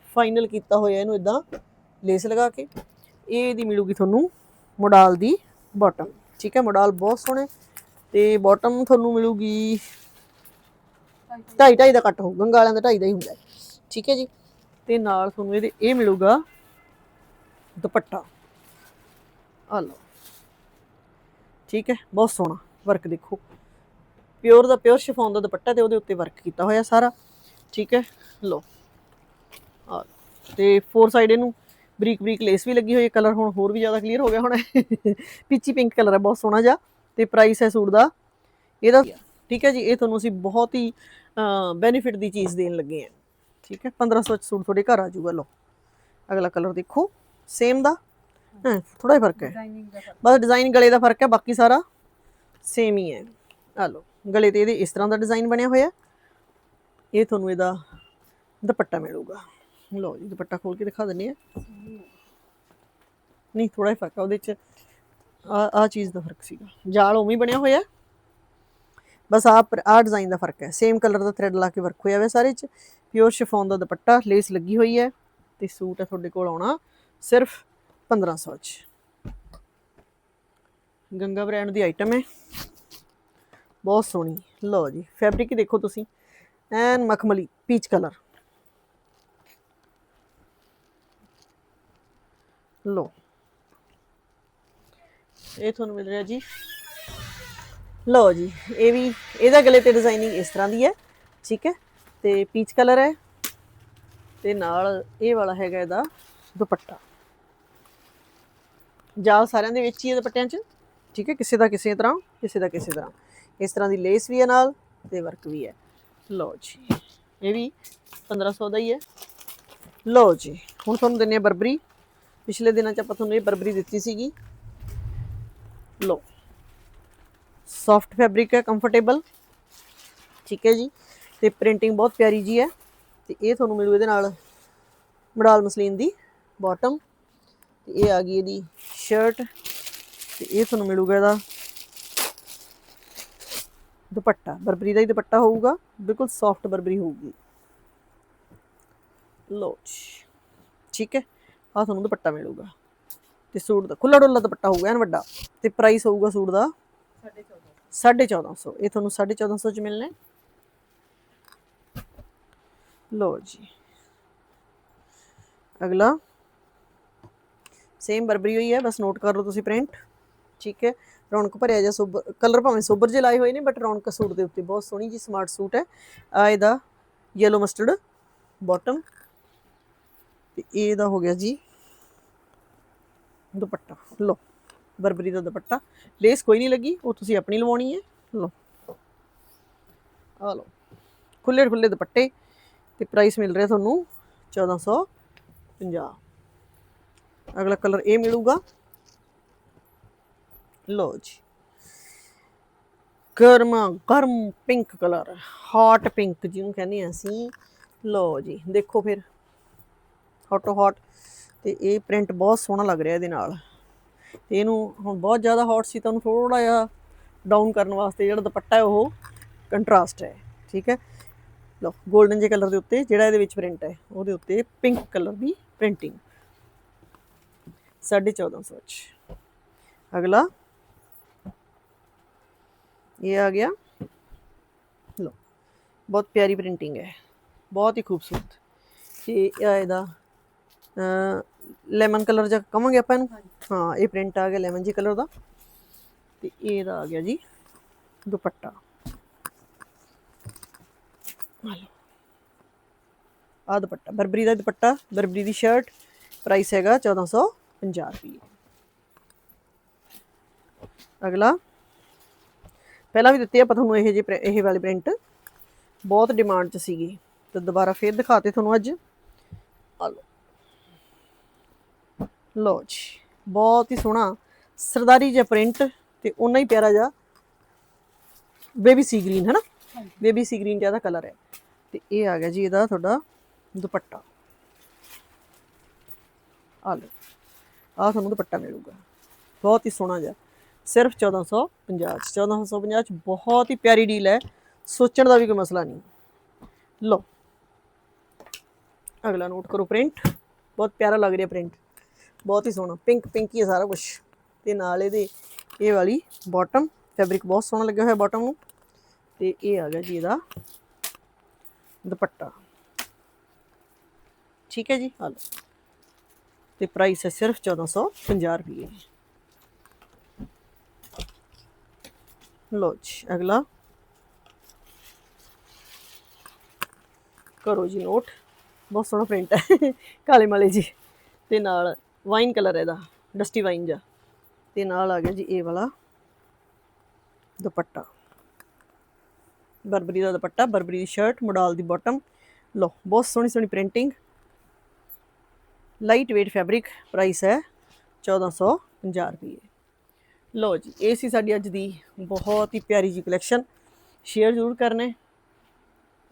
ਫਾਈਨਲ ਕੀਤਾ ਹੋਇਆ ਇਹਨੂੰ ਇਦਾਂ ਲੇਸ ਲਗਾ ਕੇ। ਇਹ ਇਹਦੀ ਮਿਲੂਗੀ ਤੁਹਾਨੂੰ ਮੋਡਾਲ ਦੀ ਬਾਟਮ ਠੀਕ ਹੈ, ਮੋਡਾਲ ਬਹੁਤ ਸੋਹਣੇ। ਤੇ ਬਾਟਮ ਤੁਹਾਨੂੰ ਮਿਲੂਗੀ ਢਾਈ ਢਾਈ ਦਾ ਕੱਟ ਹੋਊ, ਗੰਗਾ ਵਾਲਿਆਂ ਦਾ ਢਾਈ ਦਾ ਹੀ ਹੁੰਦਾ ਠੀਕ ਹੈ ਜੀ। ਤੇ ਨਾਲ ਤੁਹਾਨੂੰ ਇਹਦੇ, ਇਹ ਮਿਲੂਗਾ ਦੁਪੱਟਾ। ਆ ਲਓ। ਠੀਕ ਹੈ, ਬਹੁਤ ਸੋਹਣਾ ਵਰਕ ਦੇਖੋ। ਪਿਓਰ ਦਾ ਪਿਓਰ ਸ਼ਿਫੋਨ ਦਾ ਦੁਪੱਟਾ ਤੇ ਉਹਦੇ ਉੱਤੇ ਵਰਕ ਕੀਤਾ ਹੋਇਆ ਸਾਰਾ। ਠੀਕ ਹੈ, ਲਓ। ਆ ਤੇ ਫੋਰ ਸਾਈਡ ਇਹਨੂੰ ਬਰੀਕ ਬਰੀਕ ਲੇਸ ਵੀ ਲੱਗੀ ਹੋਈ ਹੈ ਕਲਰ ਹੁਣ ਹੋਰ ਵੀ ਜ਼ਿਆਦਾ ਕਲੀਅਰ ਹੋ ਗਿਆ ਹੁਣ ਪੀਚੀ ਪਿੰਕ ਕਲਰ ਹੈ ਬਹੁਤ ਸੋਹਣਾ ਜਿਹਾ। ਤੇ ਪ੍ਰਾਈਸ ਹੈ ਸੂਟ ਦਾ। ਇਹਦਾ ਠੀਕ ਹੈ ਜੀ ਇਹ ਤੁਹਾਨੂੰ ਅਸੀਂ ਬਹੁਤ ਹੀ ਬੈਨੀਫਿਟ ਦੀ ਚੀਜ਼ ਦੇਣ ਲੱਗੇ ਹਾਂ। ਠੀਕ ਹੈ 1500 ਚ ਸੂਟ ਤੁਹਾਡੇ ਘਰ ਆ ਜਾਊਗਾ ਲਓ। ਅਗਲਾ ਕਲਰ ਦੇਖੋ ਸੇਮ ਦਾ। ਹਾਂ ਥੋੜਾ ਜਿਹਾ ਫ਼ਰਕ ਹੈ। ਬਸ ਡਿਜ਼ਾਈਨ ਗਲੇ ਦਾ ਫ਼ਰਕ ਹੈ ਬਾਕੀ ਸਾਰਾ ਸੇਮ ਹੀ ਹੈ। ਆ ਲਓ ਗਲੇ ਤੇ ਇਹਦੇ ਇਸ ਤਰ੍ਹਾਂ ਦਾ ਡਿਜ਼ਾਈਨ ਬਣਿਆ ਹੋਇਆ ਇਹ ਤੁਹਾਨੂੰ ਇਹਦਾ ਦੁਪੱਟਾ ਮਿਲੂਗਾ। ਲਓ ਜੀ, ਦੁਪੱਟਾ ਖੋਲ ਕੇ ਦਿਖਾ ਦਿੰਨੇ ਆ ਨਹੀਂ ਥੋੜਾ ਜਿਹਾ ਫ਼ਰਕ ਆ, ਉਹਦੇ ਚ ਆ ਆ ਚੀਜ਼ ਦਾ ਫ਼ਰਕ ਸੀਗਾ। ਜਾਲ ਉਵੇਂ ਹੀ ਬਣਿਆ ਹੋਇਆ ਬਸ ਆ ਆ ਡਿਜ਼ਾਈਨ ਦਾ ਫ਼ਰਕ ਹੈ। ਸੇਮ ਕਲਰ ਦਾ ਥ੍ਰੈਡ ਲਾ ਕੇ ਵਰਕ ਹੋਇਆ ਹੋਇਆ ਸਾਰੇ ਚ। ਪਿਓਰ ਸ਼ਿਫੋਨ ਦਾ ਦੁਪੱਟਾ ਲੇਸ ਲੱਗੀ ਹੋਈ ਹੈ ਤੇ ਸੂਟ ਹੈ ਤੁਹਾਡੇ ਕੋਲ ਆਉਣਾ ਸਿਰਫ 1500 ਚ। ਗੰਗਾ ਬ੍ਰਾਂਡ ਦੀ ਆਈਟਮ ਹੈ। ਬਹੁਤ ਸੋਹਣੀ। ਲਓ ਜੀ ਫੈਬਰਿਕ ਹੀ ਦੇਖੋ ਤੁਸੀਂ। ਐਨ ਮਖਮਲੀ ਪੀਚ ਕਲਰ ਲਓ ਇਹ ਤੁਹਾਨੂੰ ਮਿਲ ਰਿਹਾ ਜੀ। ਲਓ ਜੀ, ਇਹ ਵੀ, ਇਹਦਾ ਗਲੇ ਤੇ ਡਿਜ਼ਾਈਨਿੰਗ ਇਸ ਤਰ੍ਹਾਂ ਦੀ ਹੈ, ਠੀਕ ਹੈ? ਤੇ ਪੀਚ ਕਲਰ ਹੈ, ਤੇ ਨਾਲ ਇਹ ਵਾਲਾ ਹੈਗਾ ਇਹਦਾ ਦੁਪੱਟਾ। ਜਾਲ ਸਾਰਿਆਂ ਦੇ ਵਿੱਚ ਹੀ ਹੈ ਦੁਪੱਟਿਆਂ 'ਚ, ਠੀਕ ਹੈ? ਕਿਸੇ ਦਾ ਕਿਸੇ ਤਰ੍ਹਾਂ, ਕਿਸੇ ਦਾ ਕਿਸੇ ਤਰ੍ਹਾਂ। ਇਸ ਤਰ੍ਹਾਂ ਦੀ ਲੇਸ ਵੀ ਹੈ ਨਾਲ ਤੇ ਵਰਕ ਵੀ ਹੈ। ਲਓ ਜੀ, ਇਹ ਵੀ 1500 ਦਾ ਹੀ ਹੈ। ਲਓ ਜੀ, ਹੁਣ ਤੁਹਾਨੂੰ ਦਿੰਨੇ ਆ ਬਰਬਰੀ। ਪਿਛਲੇ ਦਿਨਾਂ 'ਚ ਆਪਾਂ ਤੁਹਾਨੂੰ ਇਹ ਬਰਬਰੀ ਦਿੱਤੀ ਸੀਗੀ। ਲਓ। ਸੌਫਟ ਫੈਬਰਿਕ ਹੈ ਕੰਫਰਟੇਬਲ ਠੀਕ ਹੈ ਜੀ। ਤੇ ਪ੍ਰਿੰਟਿੰਗ ਬਹੁਤ ਪਿਆਰੀ ਜੀ ਹੈ। ਤੇ ਇਹ ਤੁਹਾਨੂੰ ਮਿਲੂ ਇਹਦੇ ਨਾਲ ਮਡਾਲ ਮਸਲੀਨ ਦੀ ਬਾਟਮ ਤੇ ਇਹ ਆ ਗਈ ਇਹਦੀ ਸ਼ਰਟ ਤੇ ਇਹ ਤੁਹਾਨੂੰ ਮਿਲੂਗਾ ਇਹਦਾ ਦੁਪੱਟਾ। ਬਰਬਰੀ ਦਾ ਹੀ ਦੁਪੱਟਾ ਹੋਊਗਾ। ਬਿਲਕੁਲ ਸੌਫਟ ਬਰਬਰੀ ਹੋਊਗੀ। ਲੋ ਠੀਕ ਹੈ। ਆ ਤੁਹਾਨੂੰ ਦੁਪੱਟਾ ਮਿਲੂਗਾ। ਤੇ ਸੂਟ ਦਾ ਖੁੱਲਾ ਡੁੱਲਾ ਦੁਪੱਟਾ ਹੋਊਗਾ, ਐਨ ਵੱਡਾ। ਤੇ ਪ੍ਰਾਈਸ ਹੋਊਗਾ ਸੂਟ ਦਾ 1450 1450 ਇਹ ਤੁਹਾਨੂੰ 1450 ਚ ਮਿਲਣਾ ਹੈ। ਲੋ ਜੀ। ਅਗਲਾ। ਸੇਮ ਬਰਬਰੀ ਹੋਈ ਹੈ, ਬਸ ਨੋਟ ਕਰ ਲਓ ਤੁਸੀਂ ਪ੍ਰਿੰਟ ਠੀਕ ਹੈ। ਰੌਣਕ ਭਰਿਆ ਜਿਹਾ ਸੋਬਰ ਕਲਰ ਭਾਵੇਂ ਸੋਬਰ ਜਿਹੇ ਲਾਏ ਹੋਏ ਨੇ ਬਟ ਰੌਣਕ ਸੂਟ ਦੇ ਉੱਤੇ ਬਹੁਤ ਸੋਹਣੀ ਜੀ ਸਮਾਰਟ ਸੂਟ ਹੈ। ਆ ਇਹਦਾ ਯੈਲੋ ਮਸਟਰਡ ਬਾਟਮ ਤੇ ਇਹਦਾ ਹੋ ਗਿਆ ਜੀ ਦੁਪੱਟਾ। ਲੋ ਬਰਬਰੀ ਦਾ ਦੁਪੱਟਾ। ਲੇਸ ਕੋਈ ਨਹੀਂ ਲੱਗੀ, ਉਹ ਤੁਸੀਂ ਆਪਣੀ ਲਵਾਉਣੀ ਹੈ। ਲੋ ਆ ਲੋ ਖੁੱਲੇ ਖੁੱਲੇ ਦੁਪੱਟੇ ਤੇ ਪ੍ਰਾਈਸ ਮਿਲ ਰਿਹਾ ਤੁਹਾਨੂੰ 1450 ਅਗਲਾ ਕਲਰ ਇਹ ਮਿਲੂਗਾ। ਲੋ ਜੀ। ਗਰਮਾ, ਗਰਮ ਪਿੰਕ ਕਲਰ ਹਾਟ ਪਿੰਕ ਜਿਹਨੂੰ ਕਹਿੰਦੇ ਆ ਅਸੀਂ। ਲੋ ਜੀ, ਦੇਖੋ ਫਿਰ। ਹੌਟੋ ਹੌਟ ਤੇ ਇਹ ਪ੍ਰਿੰਟ ਬਹੁਤ ਸੋਹਣਾ ਲੱਗ ਰਿਹਾ ਇਹਦੇ ਨਾਲ। ਤੇ ਇਹਨੂੰ ਹੁਣ ਬਹੁਤ ਜ਼ਿਆਦਾ ਹੌਟ ਸੀ ਤਾਂ ਉਹਨੂੰ ਥੋੜਾ ਜਿਹਾ ਡਾਊਨ ਕਰਨ ਵਾਸਤੇ ਜਿਹੜਾ ਦੁਪੱਟਾ ਹੈ ਉਹ ਕੰਟਰਾਸਟ ਹੈ, ਠੀਕ ਹੈ? ਲੋ 골ਡਨ ਜੇ ਕਲਰ ਦੇ ਉੱਤੇ ਜਿਹੜਾ ਇਹਦੇ ਵਿੱਚ ਪ੍ਰਿੰਟ ਹੈ, ਉਹਦੇ ਉੱਤੇ ਪਿੰਕ ਕਲਰ ਦੀ ਪ੍ਰਿੰਟਿੰਗ 1450 ਚ। ਅਗਲਾ। ਇਹ ਆ ਗਿਆ। ਲੋ ਬਹੁਤ ਪਿਆਰੀ ਪ੍ਰਿੰਟਿੰਗ ਹੈ, ਬਹੁਤ ਹੀ ਖੂਬਸੂਰਤ। ਤੇ ਇਹਦਾ ਲੈਮਨ ਕਲਰ ਜਿਹਾ ਕਵਾਂਗੇ ਆਪਾਂ ਇਹਨੂੰ? ਹਾਂ, ਇਹ ਪ੍ਰਿੰਟ ਆ ਗਿਆ ਲੈਮਨ ਜੀ ਕਲਰ ਦਾ। ਤੇ ਇਹਦਾ ਆ ਗਿਆ ਜੀ ਦੁਪੱਟਾ। ਆ ਦੁਪੱਟਾ, ਬਰਬਰੀ ਦਾ ਦੁਪੱਟਾ, ਬਰਬਰੀ ਦੀ ਸ਼ਰਟ ਪ੍ਰਾਈਸ ਹੈਗਾ 1450 ਰੁਪਏ। ਅਗਲਾ। ਪਹਿਲਾਂ ਵੀ ਦਿੱਤੇ ਆਪਾਂ ਤੁਹਾਨੂੰ ਇਹ ਜਿਹੇ ਇਹ ਵਾਲੇ ਪ੍ਰਿੰਟ ਬਹੁਤ ਡਿਮਾਂਡ 'ਚ ਸੀਗੀ। ਤੇ ਦੁਬਾਰਾ ਫੇਰ ਦਿਖਾਤੇ ਤੁਹਾਨੂੰ ਅੱਜ। ਆ ਲਓ ਲਓ ਜੀ ਬਹੁਤ ਹੀ ਸੋਹਣਾ ਸਰਦਾਰੀ ਜਿਹਾ ਪ੍ਰਿੰਟ ਤੇ ਉਨਾ ਹੀ ਪਿਆਰਾ ਜਿਹਾ ਬੇਬੀ ਸੀ ਗ੍ਰੀਨ ਹੈ ਨਾ ਬੇਬੀ ਸੀ ਗ੍ਰੀਨ ਜਿਹਾ ਦਾ ਕਲਰ ਹੈ। ਤੇ ਇਹ ਆ ਗਿਆ ਜੀ ਇਹਦਾ ਤੁਹਾਡਾ ਦੁਪੱਟਾ। ਆ ਲਓ ਆ ਤੁਹਾਨੂੰ ਦੁਪੱਟਾ ਮਿਲੂਗਾ। ਬਹੁਤ ਹੀ ਸੋਹਣਾ ਜਿਹਾ ਸਿਰਫ 1450 ਚ 1450 ਚ ਬਹੁਤ ਹੀ ਪਿਆਰੀ ਡੀਲ ਹੈ। ਸੋਚਣ ਦਾ ਵੀ ਕੋਈ ਮਸਲਾ ਨਹੀਂ। ਲਓ ਅਗਲਾ ਨੋਟ ਕਰੋ ਪ੍ਰਿੰਟ ਬਹੁਤ ਪਿਆਰਾ ਲੱਗ ਰਿਹਾ ਪ੍ਰਿੰਟ ਬਹੁਤ ਹੀ ਸੋਹਣਾ ਪਿੰਕ ਪਿੰਕ ਹੀ ਹੈ ਸਾਰਾ ਕੁਝ ਤੇ ਨਾਲ ਇਹਦੇ, ਇਹ ਵਾਲੀ ਬਾਟਮ ਫੈਬਰਿਕ ਬਹੁਤ ਸੋਹਣਾ ਲੱਗਿਆ ਹੋਇਆ ਬਾਟਮ ਨੂੰ। ਤੇ ਇਹ ਆ ਗਿਆ ਜੀ ਇਹਦਾ ਦੁਪੱਟਾ। ਠੀਕ ਹੈ ਜੀ, ਆ ਲਓ। ਤੇ ਪ੍ਰਾਈਸ ਹੈ ਸਿਰਫ 1450 ਰੁਪਏ ਲੋ ਜੀ, ਅਗਲਾ। ਕਰੋ ਜੀ ਨੋਟ। ਬਹੁਤ ਸੋਹਣਾ ਪ੍ਰਿੰਟ ਹੈ, ਕਾਲੇ ਮਾਲੇ ਜੀ। ਤੇ ਨਾਲ ਵਾਈਨ ਕਲਰ ਇਹਦਾ ਡਸਟੀ ਵਾਈਨ ਜਾ ਤੇ ਨਾਲ ਆ ਗਿਆ ਜੀ ਇਹ ਵਾਲਾ ਦੁਪੱਟਾ। ਬਰਬਰੀ ਦਾ ਦੁਪੱਟਾ, ਬਰਬਰੀ ਦੀ ਸ਼ਰਟ ਮੋਡਲ ਦੀ ਬਾਟਮ ਲੋ ਬਹੁਤ ਸੋਹਣੀ ਸੋਹਣੀ printing light weight fabric price ਹੈ 1450 ਰੁਪਏ। ਲੋ ਜੀ, ਇਹ ਸੀ ਸਾਡੀ ਅੱਜ ਦੀ ਬਹੁਤ ਹੀ ਪਿਆਰੀ ਜੀ ਕਲੈਕਸ਼ਨ ਸ਼ੇਅਰ ਜ਼ਰੂਰ ਕਰਨਾ।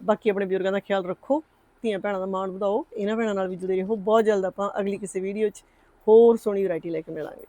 ਬਾਕੀ ਆਪਣੇ ਬਜ਼ੁਰਗਾਂ ਦਾ ਖਿਆਲ ਰੱਖੋ। ਧੀਆਂ ਭੈਣਾਂ ਦਾ ਮਾਣ ਵਧਾਓ। ਇਹਨਾਂ ਭੈਣਾਂ ਨਾਲ ਵੀ ਜੁੜੇ ਰਹੋ। ਬਹੁਤ ਜਲਦ ਆਪਾਂ ਅਗਲੀ ਕਿਸੇ ਵੀਡੀਓ 'ਚ ਹੋਰ ਸੋਹਣੀ ਵੈਰਾਈਟੀ ਲੈ ਕੇ ਮਿਲਾਂਗੇ